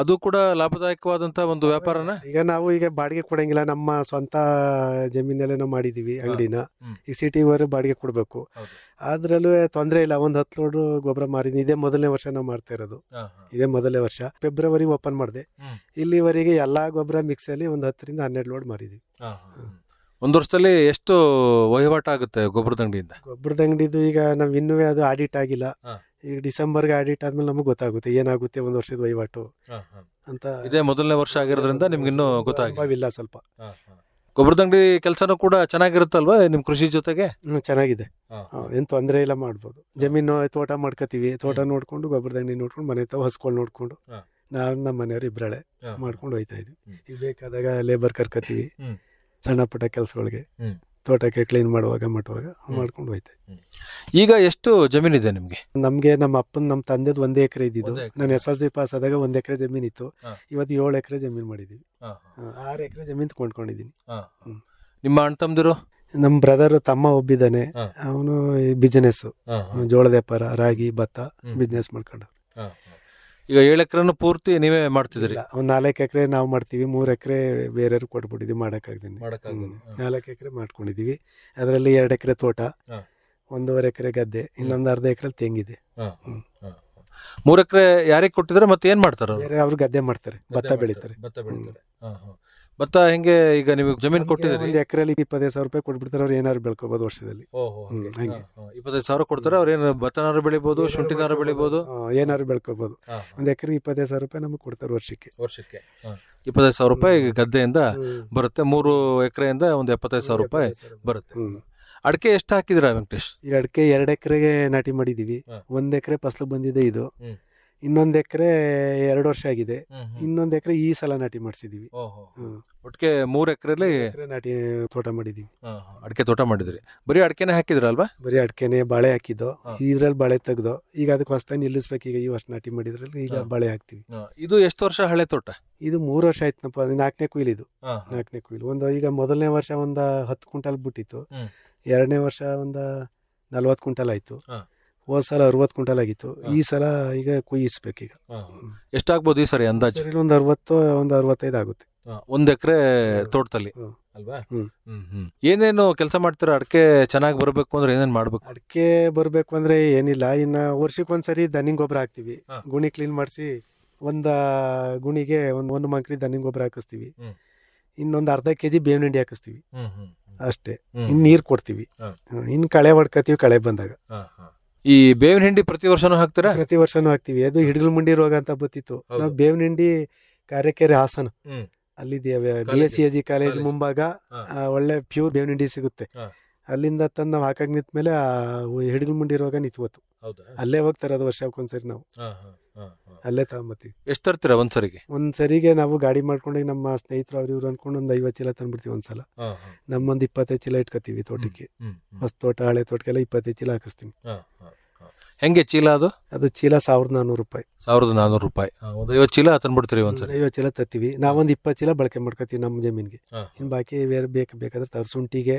ಅದು ಕೂಡ ಲಾಭದಾಯಕವಾದಂತ ಒಂದು ವ್ಯಾಪಾರನ? ಈಗ ನಾವು ಈಗ ಬಾಡಿಗೆ ಕೊಡಂಗಿಲ್ಲ ನಮ್ಮ ಸ್ವಂತ ಜಮೀನಲ್ಲೇ ನಾವು ಮಾಡಿದೀವಿ ಅಂಗಡಿನ. ಈ ಸಿಟಿ ವರೆ ಬಾಡಿಗೆ ಕೊಡಬೇಕು. ಅದ್ರಲ್ಲೂ ತೊಂದರೆ ಇಲ್ಲ ಒಂದು ಹತ್ತು ಲೋಡ್ ಗೊಬ್ಬರ ಮಾರಿದ್ವಿ. ಇದೇ ಮೊದಲನೇ ವರ್ಷ ನಾವು ಮಾಡ್ತಾ ಇರೋದು. ಇದೇ ಮೊದಲನೇ ವರ್ಷ. ಫೆಬ್ರವರಿ ಓಪನ್ ಮಾಡಿದೆ. ಇಲ್ಲಿವರೆಗೆ ಎಲ್ಲಾ ಗೊಬ್ಬರ ಮಿಕ್ಸ್ ಅಲ್ಲಿ ಒಂದು ಹತ್ತರಿಂದ ಹನ್ನೆರಡು ಲೋಡ್ ಮಾರಿದ್ವಿ. ಒಂದು ವರ್ಷದಲ್ಲಿ ಎಷ್ಟು ವಹಿವಾಟು ಆಗುತ್ತೆ ಗೊಬ್ಬರದ ಅಂಗಡಿಯಿಂದ? ಗೊಬ್ಬರದ ಅಂಗಡಿದು ಈಗ ನಾವು ಇನ್ನೂ ಅದು ಆಡಿಟ್ ಆಗಿಲ್ಲ. ಈಗ ಡಿಸೆಂಬರ್ಗೆ ಆಡಿಟ್ ಆದ್ಮೇಲೆ ನಮಗೆ ಗೊತ್ತಾಗುತ್ತೆ ಏನಾಗುತ್ತೆ ಒಂದು ವರ್ಷದ ವಹಿವಾಟು ಅಂತ ಇದೇ ಮೊದಲನೇ ವರ್ಷ ಆಗಿರೋದ್ರಿಂದ ನಿಮ್ಗೆ ಇನ್ನೂ ಗೊತ್ತಾಗಿಲ್ಲ ಸ್ವಲ್ಪ. ಗೊಬ್ಬರದ ಅಂಗಡಿ ಕೆಲಸನೂ ಕೂಡ ಚೆನ್ನಾಗಿರುತ್ತಲ್ವಾ ನಿಮ್ಮ ಕೃಷಿ ಜೊತೆಗೆ? ಹ್ಞೂ ಚೆನ್ನಾಗಿದೆ. ಹಾಂ ಏನು ತೊಂದರೆ ಇಲ್ಲ ಮಾಡ್ಬೋದು. ಜಮೀನು ತೋಟ ಮಾಡ್ಕೋತೀವಿ ತೋಟ ನೋಡ್ಕೊಂಡು ಗೊಬ್ಬರದ ಅಂಗಡಿ ನೋಡ್ಕೊಂಡು ಮನೆ ತಾವು ಹಸ್ಕೊಳ್ ನೋಡ್ಕೊಂಡು. ನಾವು ನಮ್ಮ ಮನೆಯವರು ಇಬ್ಬರಳೆ ಮಾಡ್ಕೊಂಡು ಹೋಯ್ತಾ ಇದ್ವಿ. ಈಗ ಬೇಕಾದಾಗ ಲೇಬರ್ ಕರ್ಕೋತೀವಿ. ಸಣ್ಣ ಪುಟ್ಟ ಕೆಲಸಗಳಿಗೆ. ತೋಟಕ್ಕೆ ಕ್ಲೀನ್ ಮಾಡುವಾಗ ಮಾಡುವಾಗ ಮಾಡ್ಕೊಂಡು ಹೋಯ್ತಾ. ಈಗ ಎಷ್ಟು ಜಮೀನಿದೆ ನಿಮಗೆ? ನಮಗೆ ನಮ್ಮ ಅಪ್ಪನ ನಮ್ಮ ತಂದೆದು ಒಂದೇ ಎಕರೆ ಇದ್ದಿದ್ದು. ನಾನು ಎಸ್ ಎಲ್ ಸಿ ಪಾಸ್ ಆದಾಗ ಒಂದು ಎಕರೆ ಜಮೀನ್ ಇತ್ತು. ಇವತ್ತು ಏಳು ಎಕರೆ ಜಮೀನ್ ಮಾಡಿದೀವಿ. ಆರು ಎಕರೆ ಜಮೀನ್ ತಗೊಂಡ್ಕೊಂಡಿದ್ದೀನಿ ನಿಮ್ಮ ಅಣ್ಣ ತಮ್ಮದಿರು ನಮ್ಮ ಬ್ರದರ್ ತಮ್ಮ ಒಬ್ಬಿದ್ದಾನೆ. ಅವನು ಬಿಸ್ನೆಸ್ ಜೋಳದ ವ್ಯಾಪಾರ ರಾಗಿ ಭತ್ತ. ಬಿಸ್ನೆಸ್ ಮಾಡ್ಕೊಂಡ ಈಗ ಏಳು ಎಕರೆನು ಪೂರ್ತಿ ನೀವೇ ಮಾಡ್ತಿದ್ರಿ ಒಂದು ನಾಲ್ಕು ಎಕರೆ ನಾವು ಮಾಡ್ತೀವಿ ಮೂರು ಎಕರೆ ಬೇರೆಯವ್ರು ಕೊಟ್ಬಿಟ್ಟಿದ್ವಿ ಮಾಡಕ್ಕಾಗ್ದೇನೆ. ಹ್ಮ್. ನಾಲ್ಕು ಎಕರೆ ಮಾಡ್ಕೊಂಡಿದ್ದೀವಿ ಅದರಲ್ಲಿ ಎರಡು ಎಕರೆ ತೋಟ ಹಾ. ಒಂದೂವರೆ ಎಕರೆ ಗದ್ದೆ ಇನ್ನೊಂದು ಅರ್ಧ ಎಕರೆ ತೆಂಗಿದೆ ಹ್ಮ್. ಮೂರ್ ಎಕರೆ ಯಾರಿಗೆ ಕೊಟ್ಟಿದ್ರೆ ಮತ್ತೆ ಏನು ಮಾಡ್ತಾರೆ ಅವರು ಬೇರೆ ಅವ್ರು ಗದ್ದೆ ಮಾಡ್ತಾರೆ ಭತ್ತ ಬೆಳಿತಾರೆ ಭತ್ತ ಬೆಳಿತಾರೆ ಹಾ, ಹಾ. ಭತ್ತ ಹೆಂಗೆ ಈಗ ನಿಮಗೆ ಜಮೀನ್ ಕೊಟ್ಟಿದ್ರಿ ಒಂದು ಎಕರೆಲಿ ಇಪ್ಪತ್ತೈದು ಸಾವಿರ ರೂಪಾಯಿ ಕೊಟ್ಬಿಡ್ತಾರೆ ಅವ್ರು ಏನಾದ್ರು ಬೆಳ್ಕೋಬಹುದು ವರ್ಷದಲ್ಲಿ. ಓಹೋ ಹ್ಮ್, ಹಂಗೆ. ಇಪ್ಪತ್ತೈದು ಸಾವಿರ ಕೊಡ್ತಾರೆ ಅವ್ರೇನು ಭತ್ತನಾರು ಬೆಳಿಬೋದು ಶುಂಠಿನಾರು ಬೆಳಿಬೋದು? ಏನಾರು ಏನಾದ್ರು ಬೆಳ್ಕೋಬಹುದು ಒಂದ್ ಎಕರೆ ಇಪ್ಪತ್ತೈದು ಸಾವಿರ ರೂಪಾಯಿ ನಮಗೆ ಕೊಡ್ತಾರೆ ವರ್ಷಕ್ಕೆ. ವರ್ಷಕ್ಕೆ ಇಪ್ಪತ್ತೈದು ಸಾವಿರ ರೂಪಾಯಿ ಗದ್ದೆಯಿಂದ ಬರುತ್ತೆ ಮೂರು ಎಕರೆಯಿಂದ ಒಂದು ಎಪ್ಪತ್ತೈದು ಸಾವಿರ ರೂಪಾಯಿ ಬರುತ್ತೆ. ಹ್ಮ್. ಅಡಿಕೆ ಎಷ್ಟು ಹಾಕಿದಿರಾ ವೆಂಕಟೇಶ್? ಈ ಅಡಿಕೆ ಎರಡು ಎಕರೆಗೆ ನಾಟಿ ಮಾಡಿದೀವಿ. ಹಾ. ಒಂದ್ ಎಕರೆ ಫಸಲು ಬಂದಿದೆ ಇದು. ಹ್ಮ್. ಇನ್ನೊಂದ್ ಎಕರೆ ಎರಡು ವರ್ಷ ಆಗಿದೆ. ಇನ್ನೊಂದು ಎಕರೆ ಈ ಸಲ ನಾಟಿ ಮಾಡಿಸಿದೀವಿ. ಒಟ್ಟಿಗೆ ಮೂರು ಎಕರೆಲಿ ಎಕರೆ ನಾಟಿ ತೋಟ ಮಾಡಿದೀವಿ. ಅಡಿಕೆ ತೋಟ ಮಾಡಿದ್ರಿ. ಬರೀ ಅಡಿಕೆನೆ ಹಾಕಿದ್ರಲ್ವಾ? ಬರೀ ಅಡಿಕೆನೆ ಬಾಳೆ ಹಾಕಿದ್ದು. ಇದ್ರಲ್ಲಿ ಬಾಳೆ ತೆಗ್ದು ಈಗ ಅದಕ್ಕೆ ಹೊಸದಾಗಿ ನಿಲ್ಲಿಸ್ಬೇಕು. ಈಗ ಈ ವರ್ಷ ನಾಟಿ ಮಾಡಿದ್ರಲ್ಲಿ ಈಗ. ಬಾಳೆ ಹಾಕ್ತಿವಿ. ಇದು ಎಷ್ಟು ವರ್ಷ ಹಳೆ ತೋಟ? ಇದು ಮೂರು ವರ್ಷ ಆಯ್ತನಪ್ಪ. ನಾಲ್ಕನೇ ಕುಯ್ಲು ಇದು. ನಾಲ್ಕನೇ ಕುಯ್ಲು. ಒಂದು ಈಗ ಮೊದಲನೇ ವರ್ಷ ಒಂದು ಹತ್ತು ಕ್ವಿಂಟಲ್ ಬಿಟ್ಟಿತ್ತು. ಎರಡನೇ ವರ್ಷ ಒಂದು ನಲ್ವತ್ತು ಕ್ವಿಂಟಲ್ ಆಯ್ತು. ಹೋದ್ ಸಲ ಅರವತ್ತು ಕ್ವಿಂಟಲ್ ಆಗಿತ್ತು. ಈ ಸಲ ಈಗ ಕುಯ್ಯಿಸ್ಬೇಕೀಗ ಎಷ್ಟಾಗ್ಬೋದು ಈ ಸರಿ ಅಂದಾಜು? ಸರಿ ಒಂದು ಅರವತ್ತು ಒಂದು ಅರವತ್ತೈದು ಆಗುತ್ತೆ. ಒಂದು ಎಕರೆ ತೋಟದಲ್ಲಿ? ಅಲ್ವಾ? ಏನೇನು ಕೆಲಸ ಮಾಡ್ತೀರಾ? ಅಡಿಕೆ ಚೆನ್ನಾಗಿ ಬರಬೇಕು ಅಂದ್ರೆ ಏನೇನು ಮಾಡ್ಬೇಕು? ಅಡಿಕೆ ಬರಬೇಕು ಅಂದ್ರೆ ಏನಿಲ್ಲ. ಇನ್ನು ವರ್ಷಕ್ಕೆ ಒಂದ್ಸರಿ ದನಿಂಗ್ ಗೊಬ್ಬರ ಹಾಕ್ತಿವಿ. ಗುಣಿ ಕ್ಲೀನ್ ಮಾಡಿಸಿ ಒಂದು ಗುಣಿಗೆ ಒಂದು ಒಂದು ಮಂಕ್ರಿ ದನಿಂಗ್ ಗೊಬ್ಬರ ಹಾಕಿಸ್ತೀವಿ. ಇನ್ನೊಂದು ಅರ್ಧ ಕೆಜಿ ಬೇವಿನ ಹಿಂಡಿ ಹಾಕಿಸ್ತೀವಿ. ಅಷ್ಟೇ. ಇನ್ನು ನೀರು ಕೊಡ್ತೀವಿ. ಇನ್ನು ಇನ್ ಕಳೆ ಹೊಡ್ಕತೀವಿ ಕಳೆ ಬಂದಾಗ. ಈ ಬೇವಿನ ಹಿಂಡಿ ಪ್ರತಿ ವರ್ಷನೂ ಹಾಕ್ತಾರ ಪ್ರತಿ ವರ್ಷನೂ ಹಾಕ್ತಿವಿ ಅದು ಹಿಡಗಲ್ ಮುಂಡಿ ರೋಗ ಅಂತ ಬತ್ತಿತ್ತು ಹೌದು. ನಾವು ಬೇವಿನ ಹಿಂಡಿ ಕಾರ್ಯಕೆರೆ ಹಾಸನ ಹ್ಮ್. ಅಲ್ಲಿದೆ B. S C G college college. ಮುಂಭಾಗ ಹಾ. ಆ, ಒಳ್ಳೆ ಪ್ಯೂರ್ ಬೇವಿನ ಹಿಂಡಿ ಸಿಗುತ್ತೆ ಹಾ. ಅಲ್ಲಿಂದ ತಂದು ನಾವು ಹಾಕಕ್ ನಿಂತ ಮೇಲೆ ಹಿಡಗಲ್ ಮುಂಡಿ ರೋಗ ನಿಂತ್ವತ್ತು ಹೌದಾ ಅಲ್ಲೇ ಹೋಗ್ತಾರೆ ಅದು ವರ್ಷಕ್ಕೊಂದ್ಸರಿ ನಾವು ಅಲ್ಲೇ ತಗೊಂಬತ್ತೀವಿ. ಎಷ್ಟು ತರ್ತೀರಾ ಒಂದ್ಸರಿಗೆ ಒಂದ್ ಸರಿಗೆ ನಾವು ಗಾಡಿ ಮಾಡ್ಕೊಂಡು ನಮ್ಮ ಸ್ನೇಹಿತರು ಅವ್ರ ಇವ್ರು ಅನ್ಕೊಂಡು ಒಂದ್ ಐವತ್ತು ಚೀಲ ತಂದ್ಬಿಡ್ತೀವಿ ಒಂದ್ಸಲ ನಮ್ಮೊಂದ್ ಇಪ್ಪತ್ತೈದು ಚೀಲ ಇಟ್ಕೋತೀವಿ ತೋಟಕ್ಕೆ. ಹೊಸ ತೋಟ ಹಳೆ ತೋಟಕ್ಕೆಲ್ಲ ಇಪ್ಪತ್ತೈದು ಚೀಲ ಹಾಕಿಸ್ತೀನಿ. ಹೆಂಗೆ ಚೀಲ ಅದು? ಅದು ಚೀಲ ಸಾವಿರದ ನಾನೂರು ರೂಪಾಯಿ. ಸಾವಿರದ ನಾನೂರು ರೂಪಾಯಿ. ಒಂದು ಐವತ್ತು ಚೀಲ ತಂದ್ಬಿಡ್ತೀರಿ ಒಂದ್ಸರಿ ಐವತ್ತು ಚೀಲ ತತ್ತೀವಿ. ನಾವೊಂದು ಇಪ್ಪತ್ತು ಚೀಲ ಬಳಕೆ ಮಾಡ್ಕೋತೀವಿ ನಮ್ಮ ಜಮೀನ್ಗೆ. ಇನ್ ಬಾಕಿ ಬೇರೆ ಬೇಕು ಬೇಕಾದ್ರೆ ತರ್ ಶುಂಠಿಗೆ.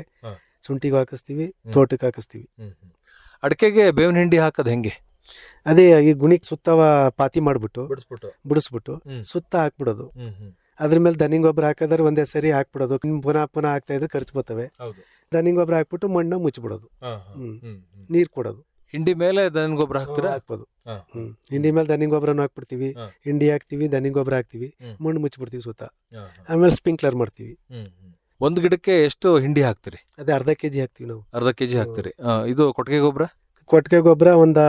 ಶುಂಠಿಗೆ ಹಾಕಿಸ್ತೀವಿ ತೋಟಕ್ಕೆ ಹಾಕಿಸ್ತೀವಿ. ಅಡಿಕೆಗೆ ಬೇವಿನ ಹಿಂಡಿ ಹಾಕೋದು ಹೆಂಗೆ? ಅದೇ ಈ ಗುಣಿಗೆ ಸುತ್ತವ ಪಾತಿ ಮಾಡ್ಬಿಟ್ಟು ಬಿಡಿಸ್ಬಿಟ್ಟು. ಬಿಡಿಸ್ಬಿಟ್ಟು ಹ್ಮ್. ಸುತ್ತ ಹಾಕ್ಬಿಡೋದು. ಅದ್ರ ಮೇಲೆ ದನಿಂಗ್ ಗೊಬ್ಬರ ಹಾಕಿದ್ರೆ ಒಂದೇ ಸರಿ ಹಾಕ್ಬಿಡೋದು. ಇನ್ ಪುನಃ ಪುನಃ ಹಾಕ್ತಾ ಇದ್ರೆ ಖರ್ಚು ಬರ್ತವೆ. ಹೌದು. ದನಿಂಗ್ ಗೊಬ್ಬರ ಹಾಕ್ಬಿಟ್ಟು ಮಣ್ಣ ಮುಚ್ಚಿಬಿಡೋದು. ಹ್ಮ್. ನೀರ್ ಕೊಡೋದು. ಹಿಂಡಿ ಮೇಲೆ ದನ ಗೊಬ್ಬರ ಹಾಕ್ತೀರಾ? ಹಾಕ್ಬೋದು. ಹ್ಮ್. ಹಿಂಡಿ ಮೇಲೆ ದನಿಂಗ್ ಗೊಬ್ಬರನು ಹಾಕ್ಬಿಡ್ತೀವಿ. ಹಾ. ಹಿಂಡಿ ಹಾಕ್ತಿವಿ ದನಿಂಗ್ ಗೊಬ್ಬರ ಹಾಕ್ತಿವಿ. ಹ್ಮ್. ಮಣ್ಣು ಮುಚ್ಚಿಬಿಡ್ತೀವಿ ಸುತ್ತ. ಆಮೇಲೆ ಸ್ಪ್ರಿಂಕ್ಲರ್ ಮಾಡ್ತೀವಿ. ಒಂದ್ ಗಿಡಕ್ಕೆ ಎಷ್ಟು ಹಿಂಡಿ ಹಾಕ್ತೀರಿ? ಅದೇ ಅರ್ಧ ಕೆಜಿ ಹಾಕ್ತಿವಿ ನಾವು. ಅರ್ಧ ಕೆಜಿ ಹಾಕ್ತೀರಿ. ಇದು ಕೊಟ್ಟಿಗೆ ಗೊಬ್ಬರ? ಕೊಟ್ಟಿಗೆ ಗೊಬ್ಬರ ಒಂದ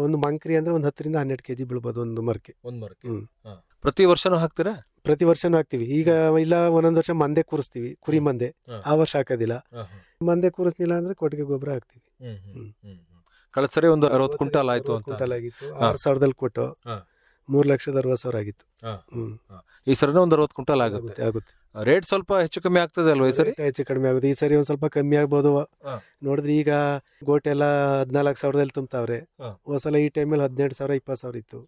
ಒಂದು ಮಂಕ್ರಿ ಅಂದ್ರೆ ಒಂದ್ ಹತ್ತರಿಂದ ಹನ್ನೆರಡು ಕೆಜಿ ಬೀಳ್ಬೋದು ಒಂದು ಮರಕ್ಕೆ ಒಂದ್ ಮರಕ್ಕೆ ಹ್ಮ್. ಪ್ರತಿ ವರ್ಷನೂ ಹಾಕ್ತೀರಾ? ಪ್ರತಿ ವರ್ಷನೂ ಹಾಕ್ತಿವಿ. ಈಗ ಇಲ್ಲ ಒಂದೊಂದು ವರ್ಷ ಮಂದೆ ಕೂರಿಸ್ತೀವಿ ಕುರಿ ಮಂದೆ. ಹಾ. ಆ ವರ್ಷ ಹಾಕೋದಿಲ್ಲ. ಮಂದೆ ಕೂರಿಸ್ಲಿಲ್ಲ ಅಂದ್ರೆ ಕೊಟ್ಟಿಗೆ ಗೊಬ್ಬರ ಹಾಕ್ತಿವಿ. ಕಳೆದ ಸರಿ ಒಂದು ಅರವತ್ತು ಕ್ವಿಂಟಾಲ್ ಆಯ್ತು ಅಂತ. ಕ್ವಿಂಟಲ್ ಆಗಿತ್ತು. ಹಾ. ಆರು ಸಾವಿರದಲ್ಲಿ ಕೊಟ್ಟು ಹಾ. ಮೂರ್ ಲಕ್ಷದ ಅರವತ್ತು ಸಾವಿರ ಆಗಿತ್ತು. ಹಾ. ಹ್ಮ್. ಈ ಸರಿನೇ ಒಂದು ಅರವತ್ತು ಕ್ವಿಂಟಾಲ್ ಆಗುತ್ತೆ ಆಗುತ್ತೆ. ಆಗುತ್ತೆ. ರೇಟ್ ಸ್ವಲ್ಪ ಹೆಚ್ಚು ಕಮ್ಮಿ ಆಗ್ತದೆ ಅಲ್ವಾ ಈ ಸರಿ? ಹೆಚ್ಚು ಕಡಿಮೆ ಆಗುತ್ತೆ. ಈ ಸರಿ ಒಂದ್ ಸ್ವಲ್ಪ ಕಮ್ಮಿ ಆಗ್ಬೋದು. ಹಾ. ನೋಡಿದ್ರೆ ಈಗ ಗೋಟೆಲ್ಲ ಹದಿನಾಲ್ಕು ಸಾವಿರದಲ್ಲಿ ತುಂಬ್ತಾವ್ರೆ. ಹಾ. ಸಲ ಈ ಟೈಮಲ್ಲಿ ಹದಿನೆಂಟು ಸಾವಿರ ಇಪ್ಪತ್ತು ಸಾವಿರ ಇತ್ತು.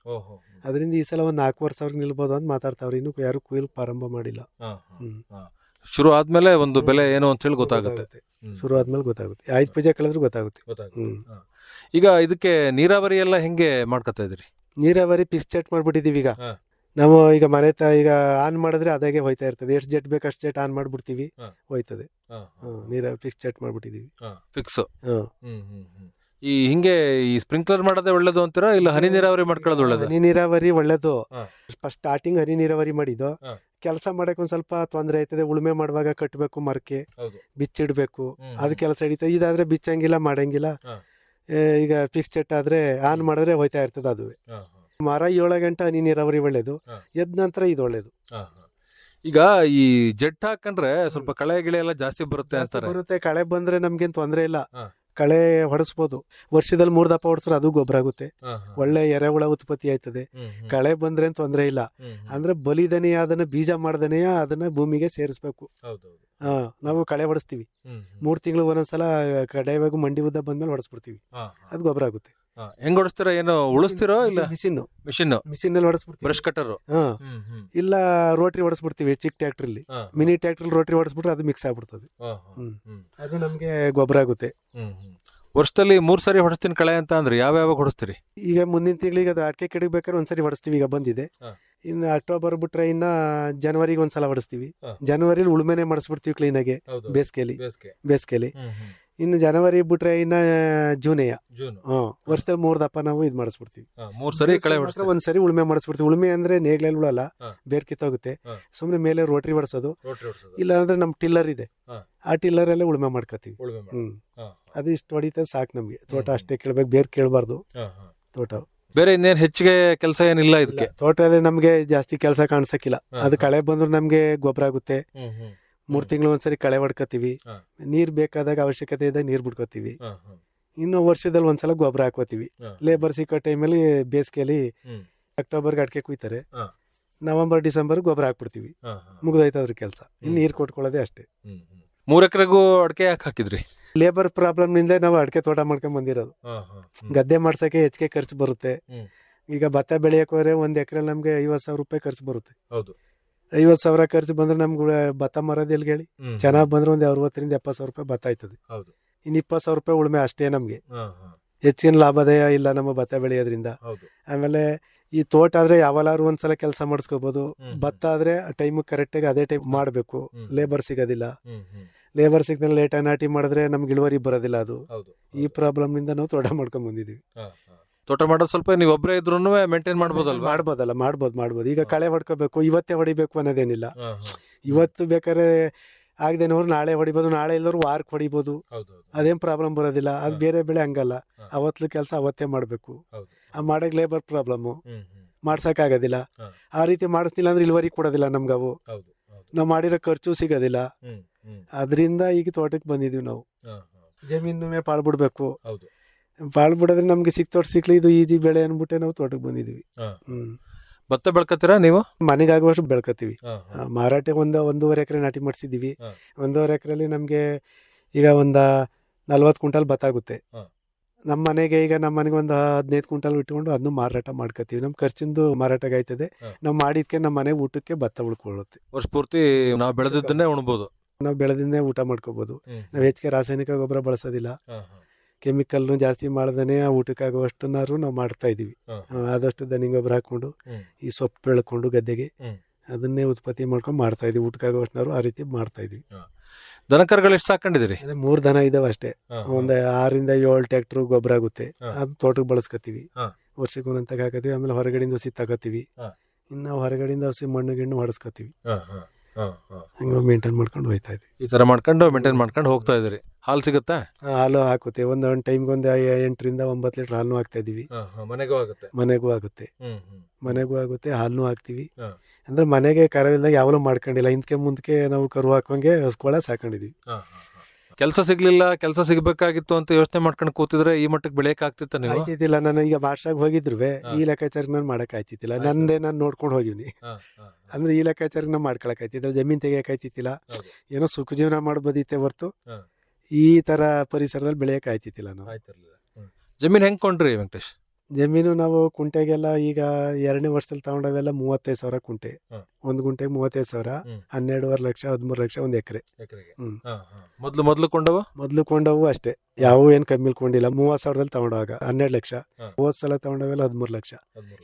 ಅದರಿಂದ ಈ ಸಲ ಒಂದ್ ನಾಲ್ಕೂವರೆ ಸಾವಿರ ನಿಲ್ಬೋದು ಅಂತ ಮಾತಾಡ್ತಾವ್ರೆ. ಇನ್ನು ಯಾರು ಕುಯಿಲ್ ಪ್ರಾರಂಭ ಮಾಡಿಲ್ಲ. ಹ್ಮ್. ಶುರು ಆದ್ಮೇಲೆ ಒಂದು ಬೆಲೆ ಏನು ಅಂತ ಹೇಳಿ ಗೊತ್ತಾಗುತ್ತೆ. ಹ್ಮ್. ಶುರು ಆದ್ಮೇಲೆ ಗೊತ್ತಾಗುತ್ತೆ. ಆಯ್ತು ಪೂಜೆ ಕಳೆದ್ರೆ ಗೊತ್ತಾಗುತ್ತೆ. ಗೊತ್ತಾಗುತ್ತೆ. ಹ್ಮ್. ಹಾ. ಈಗ ಇದಕ್ಕೆ ನೀರಾವರಿ ಎಲ್ಲ ಹೆಂಗೆ ಮಾಡ್ಕೊತಾ ಇದ್ರಿ ನೀರಾವರಿ ಸೆಟ್ ಮಾಡ್ಬಿಟ್ಟಿದೀವಿ ಈಗ. ಹಾ. ನಾವು ಈಗ ಮನೆ ತ ಈಗ ಆನ್ ಮಾಡಿದ್ರೆ ಅದಾಗೆ ಹೋಯ್ತಾ ಇರ್ತದೆ. ಎಷ್ಟು ಜೆಟ್ ಬೇಕು ಅಷ್ಟು ಜೆಟ್ ಆನ್ ಮಾಡ್ಬಿಡ್ತೀವಿ ಹಾ. ಹೋಯ್ತದೆ. ನೀರ ಫಿಕ್ಸ್ ಜೆಟ್ ಮಾಡ್ಬಿಟ್ಟಿದೀವಿ. ಫಿಕ್ಸ್ ಹ್ಮ್ ಈ ಹಿಂಗೆ ಈ ಸ್ಪ್ರಿಂಕ್ಲರ್ ಮಾಡೋದೇ ಒಳ್ಳೇದು ಅಂತೀರಾ? ಇಲ್ಲ ಹನಿ ನೀರಾವರಿ ಮಾಡ್ಕೊಳ್ಳೋದು ಒಳ್ಳೇದು? ಹನಿ ನೀರಾವರಿ ಒಳ್ಳೇದು. ಹಾ. ಫಸ್ಟ್ ಸ್ಟಾರ್ಟಿಂಗ್ ಹನಿ ನೀರಾವರಿ ಮಾಡಿದ್ದು. ಹಾ. ಕೆಲಸ ಮಾಡಕ್ ಒಂದ್ ಸ್ವಲ್ಪ ತೊಂದರೆ ಆಯ್ತದೆ. ಉಳುಮೆ ಮಾಡುವಾಗ ಕಟ್ಟಬೇಕು ಮರಕ್ಕೆ. ಬಿಚ್ಚಿಡಬೇಕು. ಬಿಚ್ಚಿಡ್ಬೇಕು ಅದು ಕೆಲಸ ಹಿಡಿತದೆ ಇದಾದ್ರೆ ಬಿಚ್ಚಂಗಿಲ್ಲ ಮಾಡಂಗಿಲ್ಲ. ಹಾ. ಏ, ಈಗ ಫಿಕ್ಸ್ ಜೆಟ್ ಆದ್ರೆ ಆನ್ ಮಾಡಿದ್ರೆ ಹೋಯ್ತಾ ಇರ್ತದೆ ಅದು ಮರ ಏಳು ಗಂಟೆ ಹನಿ ನೀರಾವರಿ ಒಳ್ಳೇದು ಎದ್ದ ಎದ್ ನಂತರ ಇದು ಒಳ್ಳೇದು. ಈಗ ಈ ಜೆಟ್ ಹಾಕಂಡ್ರೆ ಸ್ವಲ್ಪ ಕಳೆ ಗಿಳೆ ಎಲ್ಲ ಜಾಸ್ತಿ ಬರುತ್ತೆ ಅಂತಾರೆ. ಬರುತ್ತೆ. ಕಳೆ ಬಂದ್ರೆ ನಮ್ಗೇನ್ ತೊಂದ್ರೆ ಇಲ್ಲ. ಕಳೆ ಹೊಡೆಸ್ಬೋದು. ವರ್ಷದಲ್ಲಿ ಮೂರ್ ದಪ್ಪ ಹೊಡ್ಸ್ರೆ ಅದು ಗೊಬ್ಬರ ಆಗುತ್ತೆ. ಒಳ್ಳೆ ಎರೆಹುಳ ಉತ್ಪತ್ತಿ ಆಯ್ತದೆ. ಕಳೆ ಬಂದ್ರೆ ತೊಂದರೆ ಇಲ್ಲ. ಅಂದ್ರೆ ಬಲಿದನೆಯ ಅದನ್ನ ಬೀಜ ಮಾಡ್ದನೆಯ ಅದನ್ನ ಭೂಮಿಗೆ ಸೇರಿಸ್ಬೇಕು. ಹಾ ನಾವು ಕಳೆ ಹೊಡಿಸ್ತೀವಿ. ಮೂರ್ ತಿಂಗಳು ಒಂದೊಂದ್ಸಲ ಕಡೆಯಾಗ ಮಂಡಿ ಉದ್ದ ಬಂದ್ಮೇಲೆ ಹೊಡೆಸ್ಬಿಡ್ತೀವಿ. ಅದು ಗೊಬ್ಬರ ಆಗುತ್ತೆ. ಹೆಂಗ್ ಹೊಡಿಸ್ತೀರಾ? ಏನು ಉಳಿಸ್ತಿರೋ ಇಲ್ಲ? ಮಿಷಿನ್ ಮಿಷಿನ್ ಮಿಷಿನ್ ಅಲ್ಲಿ ಹೊಡೆಸ್ಬಿಡ್ತೀವಿ. Brush cutter? ಹಾ. ಇಲ್ಲ ರೋಟ್ರಿ ಹೊಡೆಸ್ಬಿಡ್ತೀವಿ ಚಿಕ್ಕ ಅಲ್ಲಿ ಮಿನಿ ಟ್ಯಾಕ್ಟ್ರಲ್ಲಿ ರೋಟ್ರಿ ಹೊಡೆಸ್ಬಿಟ್ರೆ ಅದು ಮಿಕ್ಸ್ ಆಗ್ಬಿಡ್ತದೆ. ಹ್ಮ್. ಅದು ನಮ್ಗೆ ಗೊಬ್ಬರ ಆಗುತ್ತೆ. ವರ್ಷದಲ್ಲಿ ಮೂರ್ ಸರಿ ಹೊಡಿಸ್ತೀನಿ ಕಳೆ ಅಂತ ಅಂದ್ರೆ ಯಾವ ಯಾವಾಗ ಹೊಡಿಸ್ತೀರಿ? ಈಗ ಮುಂದಿನ ತಿಂಗಳಿಗೆ ಅದು ಅಡಿಕೆ ಕೆಡಗ್ ಬೇಕಾದ್ರೆ ಒಂದ್ಸರಿ ಹೊಡಿಸ್ತೀವಿ ಈಗ ಬಂದಿದೆ. ಹಾ. ಇನ್ನು ಅಕ್ಟೋಬರ್ ಬಿಟ್ರೆ ಇನ್ನ ಜನವರಿಗೆ ಒಂದ್ಸಲ ಹೊಡಿಸ್ತೀವಿ. ಹಾ. ಜನವರಿಲಿ ಉಳುಮೆನೆ ಮಾಡಿಸ್ಬಿಡ್ತೀವಿ ಕ್ಲೀನಾಗೆ ಬೇಸಿಗೆಲಿ. ಬೇಸಿಗೆ. ಬೇಸಿಗೆಲಿ. ಇನ್ನು ಜನವರಿ ಬಿಟ್ರೆ ಇನ್ನ ಜೂನೆಯ ಜೂನ್ ವರ್ಷದಲ್ಲಿ ಮೂರ್ ದಪ್ಪ ನಾವು ಇದು ಮಾಡಿಸ್ಬಿಡ್ತೀವಿ. ಮೂರ್ ಸರಿ ಕಳೆ ಉಳುಮೆ ಮಾಡಿಸ್ಬಿಡ್ತೀವಿ. ಉಳುಮೆ ಅಂದ್ರೆ ನೇಗ್ಲಲ್ಲಿ ಉಳಲ್ಲ ಹಾ. ಬೇರ್ ಕಿತ್ತೋಗುತ್ತೆ. ಹಾ. ಸುಮ್ನೆ ಮೇಲೆ ರೋಟ್ರಿ ಹೊಡ್ಸೋದು. ರೋಟ್ರಿ ಹೊಡ್ಸೋದು. ಇಲ್ಲ ಅಂದ್ರೆ ನಮ್ ಟಿಲ್ಲರ್ ಇದೆ. ಹಾ. ಆ ಟಿಲ್ಲರ್ ಅಲ್ಲೇ ಉಳುಮೆ ಮಾಡ್ಕೋತೀವಿ. ಉಳುಮೆ ಮಾಡೋದು. ಹ್ಮ್ ಹಾ, ಅದು ಇಷ್ಟು ಹೊಡಿತದೆ ಸಾಕು ನಮ್ಗೆ. ತೋಟ ಹ್ಮ್. ಅಷ್ಟೇ ಕೇಳ್ಬೇಕು ಬೇರೆ ಕೇಳಬಾರ್ದು. ಹಾ, ಹಾ. ತೋಟ. ಬೇರೆ ಇನ್ನೇನ್ ಹೆಚ್ಚಿಗೆ ಕೆಲಸ ಏನಿಲ್ಲ ಇದಕ್ಕೆ? ತೋಟದಲ್ಲಿ ನಮ್ಗೆ ಜಾಸ್ತಿ ಕೆಲಸ ಕಾಣಿಸಕ್ಕಿಲ್ಲ. ಹಾ, ಅದು ಹಾ. ಕಳೆ ಬಂದ್ರು ನಮ್ಗೆ ಗೊಬ್ಬರ ಆಗುತ್ತೆ. ಮೂರ್ ತಿಂಗಳು ಒಂದ್ಸರಿ ಕಳೆ ಹೊಡ್ಕೋತೀವಿ ಹಾ. ನೀರ್ ಬೇಕಾದಾಗ ಅವಶ್ಯಕತೆ ಇದ್ದಾಗ ನೀರ್ ಬಿಡ್ಕೋತೀವಿ ಹಾ, ಹಾ. ಇನ್ನು ವರ್ಷದಲ್ಲಿ ಒಂದ್ಸಲ ಗೊಬ್ಬರ ಹಾಕೋತೀವಿ ಹಾ. ಲೇಬರ್ ಸಿಕ್ಕೋ ಟೈಮಲ್ಲಿ ಬೇಸಿಗೆಯಲ್ಲಿ ಹ್ಮ್. ಅಕ್ಟೋಬರ್ಗೆ ಅಡಿಕೆ ಕುಯ್ತಾರೆ ಹಾ. ನವೆಂಬರ್ ಡಿಸೆಂಬರ್ ಗೊಬ್ಬರ ಹಾಕ್ಬಿಡ್ತೀವಿ ಹಾ, ಹಾ. ಮುಗ್ದೋಯ್ತು ಅದ್ರ ಕೆಲಸ ಇನ್ನು ನೀರು ಕೊಟ್ಕೊಳ್ಳೋದೇ ಅಷ್ಟೇ ಹ್ಮ್, ಹ್ಮ್. ಮೂರ್ ಎಕರೆಗೂ ಅಡಿಕೆ ಯಾಕೆ ಹಾಕಿದ್ರಿ ಲೇಬರ್ ಪ್ರಾಬ್ಲಮ್ನಿಂದ ನಾವು ಅಡಿಕೆ ತೋಟ ಮಾಡ್ಕೊಂಡ್ ಬಂದಿರೋದು ಹಾ, ಹಾ. ಹ್ಮ್. ಗದ್ದೆ ಮಾಡ್ಸಕ್ಕೆ ಹೆಚ್ಚಿಗೆ ಖರ್ಚು ಬರುತ್ತೆ ಹ್ಮ್. ಈಗ ಭತ್ತ ಬೆಳೆಯಕ್ಕೆ ಹೋದ್ರೆ ಒಂದ್ ಎಕರೆ ನಮ್ಗೆ ಐವತ್ ಸಾವಿರ ರೂಪಾಯಿ ಖರ್ಚು ಬರುತ್ತೆ ಹೌದು ಐವತ್ ಸಾವಿರ ಖರ್ಚು ಬಂದ್ರೆ ನಮ್ಗೆ ಭತ್ತ ಮರದ ಎಲ್ಲಿ ಹೇಳಿ ಚೆನ್ನಾಗಿ ಬಂದ್ರೆ ಒಂದ್ ಅರವತ್ತರಿಂದ ಎಪ್ಪತ್ತು ಸಾವಿರ ರೂಪಾಯಿ ಭತ್ತ ಆಯ್ತದೆ. ಹೌದು. ಇನ್ನು ಇಪ್ಪತ್ತು ಸಾವಿರ ರೂಪಾಯಿ ಉಳುಮೆ ಅಷ್ಟೇ ನಮಗೆ. ಹೆಚ್ಚಿನ ಲಾಭದಾಯ ಇಲ್ಲ ನಮ್ಮ ಭತ್ತ ಬೆಳೆಯೋದ್ರಿಂದ. ಆಮೇಲೆ ಈ ತೋಟ ಆದ್ರೆ ಯಾವಲಾರು ಒಂದ್ಸಲ ಕೆಲಸ ಮಾಡಿಸ್ಕೋಬಹುದು. ಭತ್ತ ಆದ್ರೆ ಟೈಮ್ ಕರೆಕ್ಟಾಗಿ ಅದೇ ಟೈಮ್ ಮಾಡಬೇಕು. ಲೇಬರ್ ಸಿಗೋದಿಲ್ಲ. ಲೇಬರ್ ಸಿಗ್ದಲ್ಲಿ ಲೇಟಾಗಿ ನಾಟಿ ಮಾಡಿದ್ರೆ ನಮ್ಗೆ ಇಳುವರಿ ಬರೋದಿಲ್ಲ ಅದು. ಈ ಪ್ರಾಬ್ಲಮ್ನಿಂದ ನಾವು ತೋಟ ಮಾಡ್ಕೊಂಡ್ ಬಂದಿದೀವಿ. ತೋಟ ಮಾಡೋದು ಸ್ವಲ್ಪ ನೀವು ಒಬ್ಬರೇ ಇದ್ರು ಮೇಂಟೈನ್ ಮಾಡ್ಬೋದಲ್ವಾ? ಮಾಡ್ಬೋದಲ್ಲ ಮಾಡ್ಬೋದು ಮಾಡ್ಬೋದು. ಈಗ ಕಳೆ ಹೊಡ್ಕೋಬೇಕು ಇವತ್ತೇ ಹೊಡಿಬೇಕು ಅನ್ನೋದೇನಿಲ್ಲ. ಇವತ್ತು ಬೇಕಾದ್ರೆ ಆಗದೇನವ್ರು ನಾಳೆ ಹೊಡಿಬೋದು ನಾಳೆ ಇಲ್ಲವ್ರು ವಾರಕ್ಕೆ ಹೊಡಿಬೋದು. ಅದೇನ್ ಪ್ರಾಬ್ಲಮ್ ಬರೋದಿಲ್ಲ. ಅದು. ಬೇರೆ ಬೆಳೆ ಹಂಗಲ್ಲ. ಅವತ್ತು ಕೆಲಸ ಅವತ್ತೇ ಮಾಡಬೇಕು. ಆ ಮಾಡೋಕೆ ಲೇಬರ್ ಪ್ರಾಬ್ಲಮ್ಮು ಮಾಡ್ಸೋಕ್ಕಾಗೋದಿಲ್ಲ. ಆ ರೀತಿ ಮಾಡಿಸ್ತಿಲ್ಲ ಅಂದ್ರೆ ಇಳುವರಿ ಕೊಡೋದಿಲ್ಲ ನಮ್ಗೆ ಅವು. ನಾವು ಮಾಡಿರೋ ಖರ್ಚು ಸಿಗೋದಿಲ್ಲ. ಅದರಿಂದ ಈಗ ತೋಟಕ್ಕೆ ಬಂದಿದ್ದೀವಿ ನಾವು. ಜಮೀನು ಪಾಳು ಬಿಡ್ಬೇಕು ಹೌದು ಬಿಡದ್ರೆ ನಮ್ಗೆ ಸಿಕ್ ತೋಟ ಸಿಕ್ಲಿ ಇದು ಈಜಿ ಬೆಳೆ ಅನ್ಬಿಟ್ಟೆ ನಾವು ತೋಟಕ್ಕೆ ಬಂದಿದ್ವಿ. ಹ್ಮ್. ಭತ್ತ ಬೆಳ್ಕತ್ತೀರಾ ನೀವು? ಮನೆಗಾಗುವಷ್ಟು ಬೆಳ್ಕತ್ತೀವಿ. ಮಾರಾಟ ಒಂದು ಒಂದೂವರೆ ಎಕರೆ ನಾಟಿ ಮಾಡಿಸಿದ್ದೀವಿ. ಒಂದೂವರೆ ಎಕರೆಲಿ ನಮಗೆ ಈಗ ಒಂದ ನಲ್ವತ್ತು ಕ್ವಿಂಟಲ್ ಭತ್ತ ಆಗುತ್ತೆ. ನಮ್ಮ ಮನೆಗೆ ಈಗ ನಮ್ಮ ಮನೆಗೆ ಒಂದು ಹದಿನೈದು ಕ್ವಿಂಟಲ್ ಇಟ್ಕೊಂಡು ಅದನ್ನು ಮಾರಾಟ ಮಾಡ್ಕೋತೀವಿ ನಮ್ಮ ಖರ್ಚಿಂದು ಮಾರಾಟ ಆಯ್ತದೆ. ನಾವು ಮಾಡಿದ್ಕೆ ನಮ್ಮ ಮನೆ ಊಟಕ್ಕೆ ಭತ್ತ ಉಳ್ಕೊಳ್ಳುತ್ತೆ. ವರ್ಷ ಪೂರ್ತಿ ನಾವು ಬೆಳೆದಿದ್ದನ್ನೇ ಉಣ್ಬೋದು. ನಾವು ಬೆಳೆದಿಂದೇ ಊಟ ಮಾಡ್ಕೋಬಹುದು ನಾವು ಹೆಚ್ಚಿಗೆ ರಾಸಾಯನಿಕ ಗೊಬ್ಬರ ಬಳಸೋದಿಲ್ಲ. ಕೆಮಿಕಲ್ನು ಜಾಸ್ತಿ ಮಾಡ್ದೇ ಆ ಊಟಕ್ಕಾಗುವಷ್ಟನ್ನಾರು ನಾವು ಮಾಡ್ತಾ ಇದೀವಿ ಆದಷ್ಟು ದನಿ ಗೊಬ್ಬರ ಹಾಕೊಂಡು ಈ ಸೊಪ್ಪು ಬೆಳ್ಕೊಂಡು ಗದ್ದೆಗೆ ಅದನ್ನೇ ಉತ್ಪತ್ತಿ ಮಾಡ್ಕೊಂಡು ಮಾಡ್ತಾ ಇದೀವಿ ಊಟಕ್ಕಾಗುವಷ್ಟನ್ನಾರು ಆ ರೀತಿ ಮಾಡ್ತಾ ಇದೀವಿ ದನಕರುಗಳು ಎಷ್ಟು ಸಾಕೊಂಡಿದ್ದೀರಿ? ಮೂರು ಮೂರ್ ದನ ಇದಾವೆ ಅಷ್ಟೇ. ಒಂದು ಆರಿಂದ ಏಳು ಟ್ಯಾಕ್ಟ್ರು ಗೊಬ್ಬರ ಆಗುತ್ತೆ. ಅದು ತೋಟಕ್ಕೆ ಬಳಸ್ಕೊತೀವಿ ವರ್ಷಕ್ಕೊಂದಂತ ಹಾಕತ್ತೀವಿ ಆಮೇಲೆ ಹೊರಗಡೆಯಿಂದ ಹಸಿ ತಗೋತೀವಿ. ಇನ್ನು ಹೊರಗಡೆಯಿಂದ ಹಸಿ ಮಣ್ಣು ಗಿಣ್ಣು ಹೊಡೆಸ್ಕೊತೀವಿ. ಹಂಗ ಮೇಂಟೈನ್ ಮಾಡ್ಕೊಂಡು ಹೋಗ್ತಾ ಇದ್ವಿ. ಈ ತರ ಮಾಡ್ಕೊಂಡು ಮೇಂಟೈನ್ ಮಾಡ್ಕೊಂಡು ಹೋಗ್ತಾ ಇದ್ರಿ ಹಾಲು ಸಿಗುತ್ತಾ? ಹಾಲು ಹಾಕುತ್ತೆ. ಒಂದು ಒಂದು ಟೈಮ್ಗೆ ಒಂದು ಎಂಟರಿಂದ ಒಂಬತ್ತು ಲೀಟರ್ ಹಾಲು ಹಾಕ್ತಾ ಇದೀವಿ. ಮನೆಗೂ ಆಗುತ್ತೆ. ಮನೆಗೂ ಆಗುತ್ತೆ. ಮನೆಗೂ ಆಗುತ್ತೆ ಹಾಲು ಹಾಕ್ತೀವಿ. ಅಂದ್ರೆ ಮನೆಗೆ ಕರವಿಲ್ದಾಗ ಯಾವಲೂ ಮಾಡ್ಕೊಂಡಿಲ್ಲ. ಹಿಂದಕ್ಕೆ ಮುಂದಕ್ಕೆ ನಾವು ಕರು ಹಾಕೋಂಗೆ ಹಸ್ಕೊಳ ಸಾಕೊಂಡಿದ್ವಿ. ಕೆಲಸ ಸಿಗ್ಲಿಲ್ಲ ಕೆಲಸ ಸಿಗ್ಬೇಕಾಗಿತ್ತು ಅಂತ ಯೋಚನೆ ಮಾಡ್ಕೊಂಡು ಕೂತಿದ್ರೆ ಈ ಮಟ್ಟಕ್ಕೆ ಬೆಳೆಯಕ್ ಆಗ್ತಿತ್ತ ನೀವು? ಆಯ್ತಿದ್ದಿಲ್ಲ ನಾನು ಈಗ ಮಾಸ್ಟಾಗ್ ಹೋಗಿದ್ರು ಈ ಲೆಕ್ಕಾಚಾರ ನಾನು ಮಾಡಕ್ ಆಯ್ತಿತ್ತಿಲ್ಲ ನಂದೇ ನಾನು ನೋಡ್ಕೊಂಡು ಹೋಗಿವ್ನಿ. ಅಂದ್ರೆ ಈ ಲೆಕ್ಕಾಚಾರ ನಾವು ಮಾಡ್ಕೊಳಕ್ ಆಯ್ತಿದ್ದಿಲ್ಲ ಜಮೀನ್ ತೆಗಿಯಕ್ ಆಯ್ತಿತ್ತಿಲ್ಲ ಏನೋ ಸುಖ ಜೀವನ ಮಾಡ್ಬೋದಿತ್ತೆ ಹೊರ್ತು. ಈ ತರ ಪರಿಸರದಲ್ಲಿ ಬೆಳೆಯಕ್ ಆಯ್ತಿತ್ತಿಲ್ಲ ನಾವು. ಜಮೀನ್ ಹೆಂಗ್ ಕೊಂಡ್ರಿ ವೆಂಕಟೇಶ್? ಜಮೀನು ನಾವು ಕುಂಟೆಗೆಲ್ಲ ಈಗ ಎರಡನೇ ವರ್ಷದಲ್ಲಿ ತಗೊಂಡವೆಲ್ಲ ಮೂವತ್ತೈದು ಸಾವಿರ ಕುಂಟೆ. ಒಂದು ಗುಂಟೆಗೆ ಮೂವತ್ತೈದು ಸಾವಿರ. ಹನ್ನೆರಡುವರೆ ಲಕ್ಷ ಹದಿಮೂರು ಲಕ್ಷ ಒಂದು ಎಕರೆ. ಹ್ಮ್. ಮೊದಲು ಮೊದಲು ಕೊಂಡವ? ಮೊದಲು ಕೊಂಡವು ಅಷ್ಟೇ. ಯಾವ ಏನ್ ಕಮ್ಮಿ ಕೊಂಡಿಲ್ಲ. ಮೂವತ್ತು ಸಾವಿರದಲ್ಲಿ ತಗೊಂಡಾಗ ಹನ್ನೆರಡು ಲಕ್ಷ. ಹೋದ್ ಸಲ ತಗೊಂಡವೆಲ್ಲ ಹದಿಮೂರು ಲಕ್ಷ.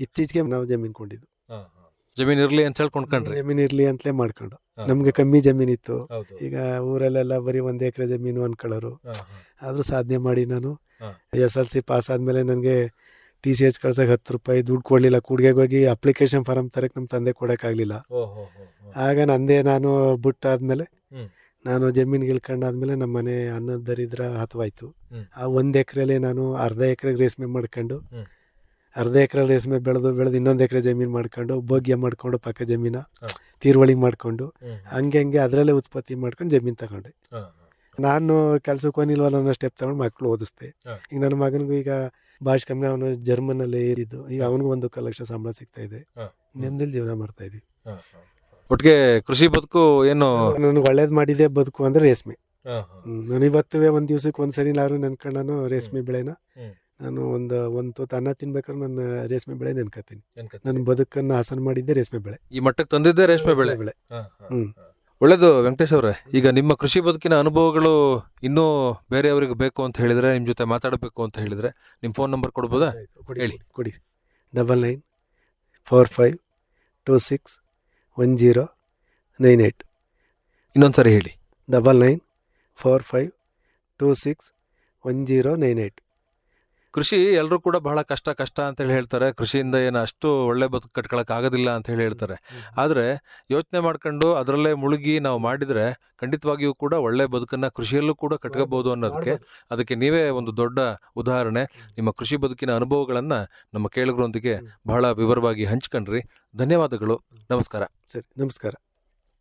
ಇತ್ತೀಚೆಗೆ ನಾವು ಜಮೀನು ಕೊಂಡಿದ್ದು. ಜಮೀನ್ ಇರ್ಲಿ ಅಂತ ಹೇಳಿ ಕೊಂಡ್ಕೊಂಡ್ರಿ? ಜಮೀನ್ ಇರ್ಲಿ ಅಂತಲೇ ಮಾಡ್ಕೊಂಡು. ನಮ್ಗೆ ಕಮ್ಮಿ ಜಮೀನ್ ಇತ್ತು. ಈಗ ಊರಲ್ಲೆಲ್ಲ ಬರೀ ಒಂದ್ ಎಕರೆ ಜಮೀನು ಅನ್ಕೊಳ್ಳೋರು. ಆದ್ರೂ ಸಾಧನೆ ಮಾಡಿ ನಾನು. ಎಸ್ ಎಲ್ ಸಿ ಪಾಸ್ ಆದ್ಮೇಲೆ ನನಗೆ ಟಿ ಸಿ ಎಚ್ ಕಳ್ಸಕ್ಕೆ ಹತ್ತು ರೂಪಾಯಿ ದುಡ್ಡು ಕೊಡ್ಲಿಲ್ಲ. ಕೂಡ್ಗೆಗೆ ಹೋಗಿ ಅಪ್ಲಿಕೇಶನ್ ಫಾರಮ್ ತರಕ್ಕೆ ನಮ್ಮ ತಂದೆ ಕೊಡೋಕ್ಕಾಗಲಿಲ್ಲ. ಆಗ ನಂದೇ ನಾನು ಬಿಟ್ಟಾದ್ಮೇಲೆ ಆದ್ಮೇಲೆ ನಾನು ಜಮೀನು ಇಳ್ಕೊಂಡಾದ್ಮೇಲೆ ನಮ್ಮ ಮನೆ ಅನ್ನ ದರಿದ್ರ ಹತವಾಯ್ತು. ಆ ಒಂದು ಎಕರೆಲಿ ನಾನು ಅರ್ಧ ಎಕರೆ ರೇಷ್ಮೆ ಮಾಡ್ಕೊಂಡು ಅರ್ಧ ಎಕರೆ ರೇಷ್ಮೆ ಬೆಳೆದು ಬೆಳೆದು ಇನ್ನೊಂದು ಎಕರೆ ಜಮೀನು ಮಾಡ್ಕೊಂಡು ಭೋಗ್ಯ ಮಾಡ್ಕೊಂಡು ಪಕ್ಕ ಜಮೀನ. ತೀರ್ವಳಿ ಮಾಡ್ಕೊಂಡು ಹಂಗೆ ಹಂಗೆ ಅದರಲ್ಲೇ ಉತ್ಪತ್ತಿ ಮಾಡ್ಕೊಂಡು ಜಮೀನು ತಗೊಂಡೆ. ನಾನು ಕೆಲ್ಸಕ್ಕೆ ಹೋಗಿಲ್ವಲ್ಲ ಅನ್ನೋ ಸ್ಟೆಪ್ ತಗೊಂಡು ಮಕ್ಕಳು ಓದಿಸ್ದೆ. ಈಗ ನನ್ನ ಮಗನಿಗೂ ಈಗ ಭಾಷೆ ಕಮ್ಮಿ ಅವನು ಜರ್ಮನಲ್ಲಿ ಏರಿದ್ದು ಈಗ ಅವನಿಗೂ ಒಂದು ಲಕ್ಷ ಸಂಬಳ ಸಿಗ್ತಾ ಇದೆ. ನೆಮ್ಮದಿಲ್ ಜೀವನ ಮಾಡ್ತಾ ಇದೀವಿ. ಒಟ್ಟಿಗೆ ಕೃಷಿ ಬದುಕು ಏನು? ನನಗೆ ಒಳ್ಳೇದು ಮಾಡಿದೆ ಬದುಕು ಅಂದ್ರೆ ರೇಷ್ಮೆ. ಹ್ಮ್. ನಾನು ಇವತ್ತುವೆ ಒಂದು ದಿವ್ಸಕ್ಕೆ ಒಂದ್ಸರಿ ನಾನು ನೆನ್ಕೊಂಡು ರೇಷ್ಮೆ ಬೆಳೆನ. ನಾನು ಒಂದು ಒಂದು ತುತ್ತು ಅನ್ನ ತಿನ್ಬೇಕಾದ್ರೆ ನಾನು ರೇಷ್ಮೆ ಬೆಳೆ ನೆನ್ಕತೀನಿ ನನ್ನ ಬದುಕನ್ನು ಹಾಸನ ಮಾಡಿದ್ದೆ ರೇಷ್ಮೆ ಬೆಳೆ. ಈ ಮಟ್ಟಕ್ಕೆ ತಂದಿದ್ದೆ ರೇಷ್ಮೆ ಬೆಳೆ. ಬೆಳೆ. ಹ್ಮ್. ಒಳ್ಳೇದು ವೆಂಕಟೇಶ್ ಅವರೇ. ಈಗ ನಿಮ್ಮ ಕೃಷಿ ಬದುಕಿನ ಅನುಭವಗಳು ಇನ್ನೂ ಬೇರೆಯವರಿಗೆ ಬೇಕು ಅಂತ ಹೇಳಿದ್ರೆ ನಿಮ್ಮ ಜೊತೆ ಮಾತಾಡಬೇಕು ಅಂತ ಹೇಳಿದ್ರೆ ನಿಮ್ಮ ಫೋನ್ ನಂಬರ್ ಕೊಡ್ಬೋದಾ? ಕೊಡಿ ಹೇಳಿ. ಕೊಡಿ double nine four five two six one zero nine eight ಇನ್ನೊಂದ್ಸರಿ ಹೇಳಿ. Double nine four five two six one zero nine eight ಕೃಷಿ ಎಲ್ಲರೂ ಕೂಡ ಬಹಳ ಕಷ್ಟ ಕಷ್ಟ ಅಂತ ಹೇಳಿ ಹೇಳ್ತಾರೆ. ಕೃಷಿಯಿಂದ ಏನು ಅಷ್ಟು ಒಳ್ಳೆ ಬದುಕು ಕಟ್ಕೊಳಕ್ ಆಗೋದಿಲ್ಲ ಅಂತ ಹೇಳಿ ಹೇಳ್ತಾರೆ. ಆದರೆ ಯೋಚನೆ ಮಾಡ್ಕೊಂಡು ಅದರಲ್ಲೇ ಮುಳುಗಿ ನಾವು ಮಾಡಿದರೆ ಖಂಡಿತವಾಗಿಯೂ ಕೂಡ ಒಳ್ಳೆ ಬದುಕನ್ನು ಕೃಷಿಯಲ್ಲೂ ಕೂಡ ಕಟ್ಕೋಬಹುದು ಅನ್ನೋದಕ್ಕೆ ಅದಕ್ಕೆ ನೀವೇ ಒಂದು ದೊಡ್ಡ ಉದಾಹರಣೆ. ನಿಮ್ಮ ಕೃಷಿ ಬದುಕಿನ ಅನುಭವಗಳನ್ನು ನಮ್ಮ ಕೇಳುಗರೊಂದಿಗೆ ಬಹಳ ವಿವರವಾಗಿ ಹಂಚ್ಕೊಂಡ್ರಿ. ಧನ್ಯವಾದಗಳು. ನಮಸ್ಕಾರ. ಸರಿ ನಮಸ್ಕಾರ.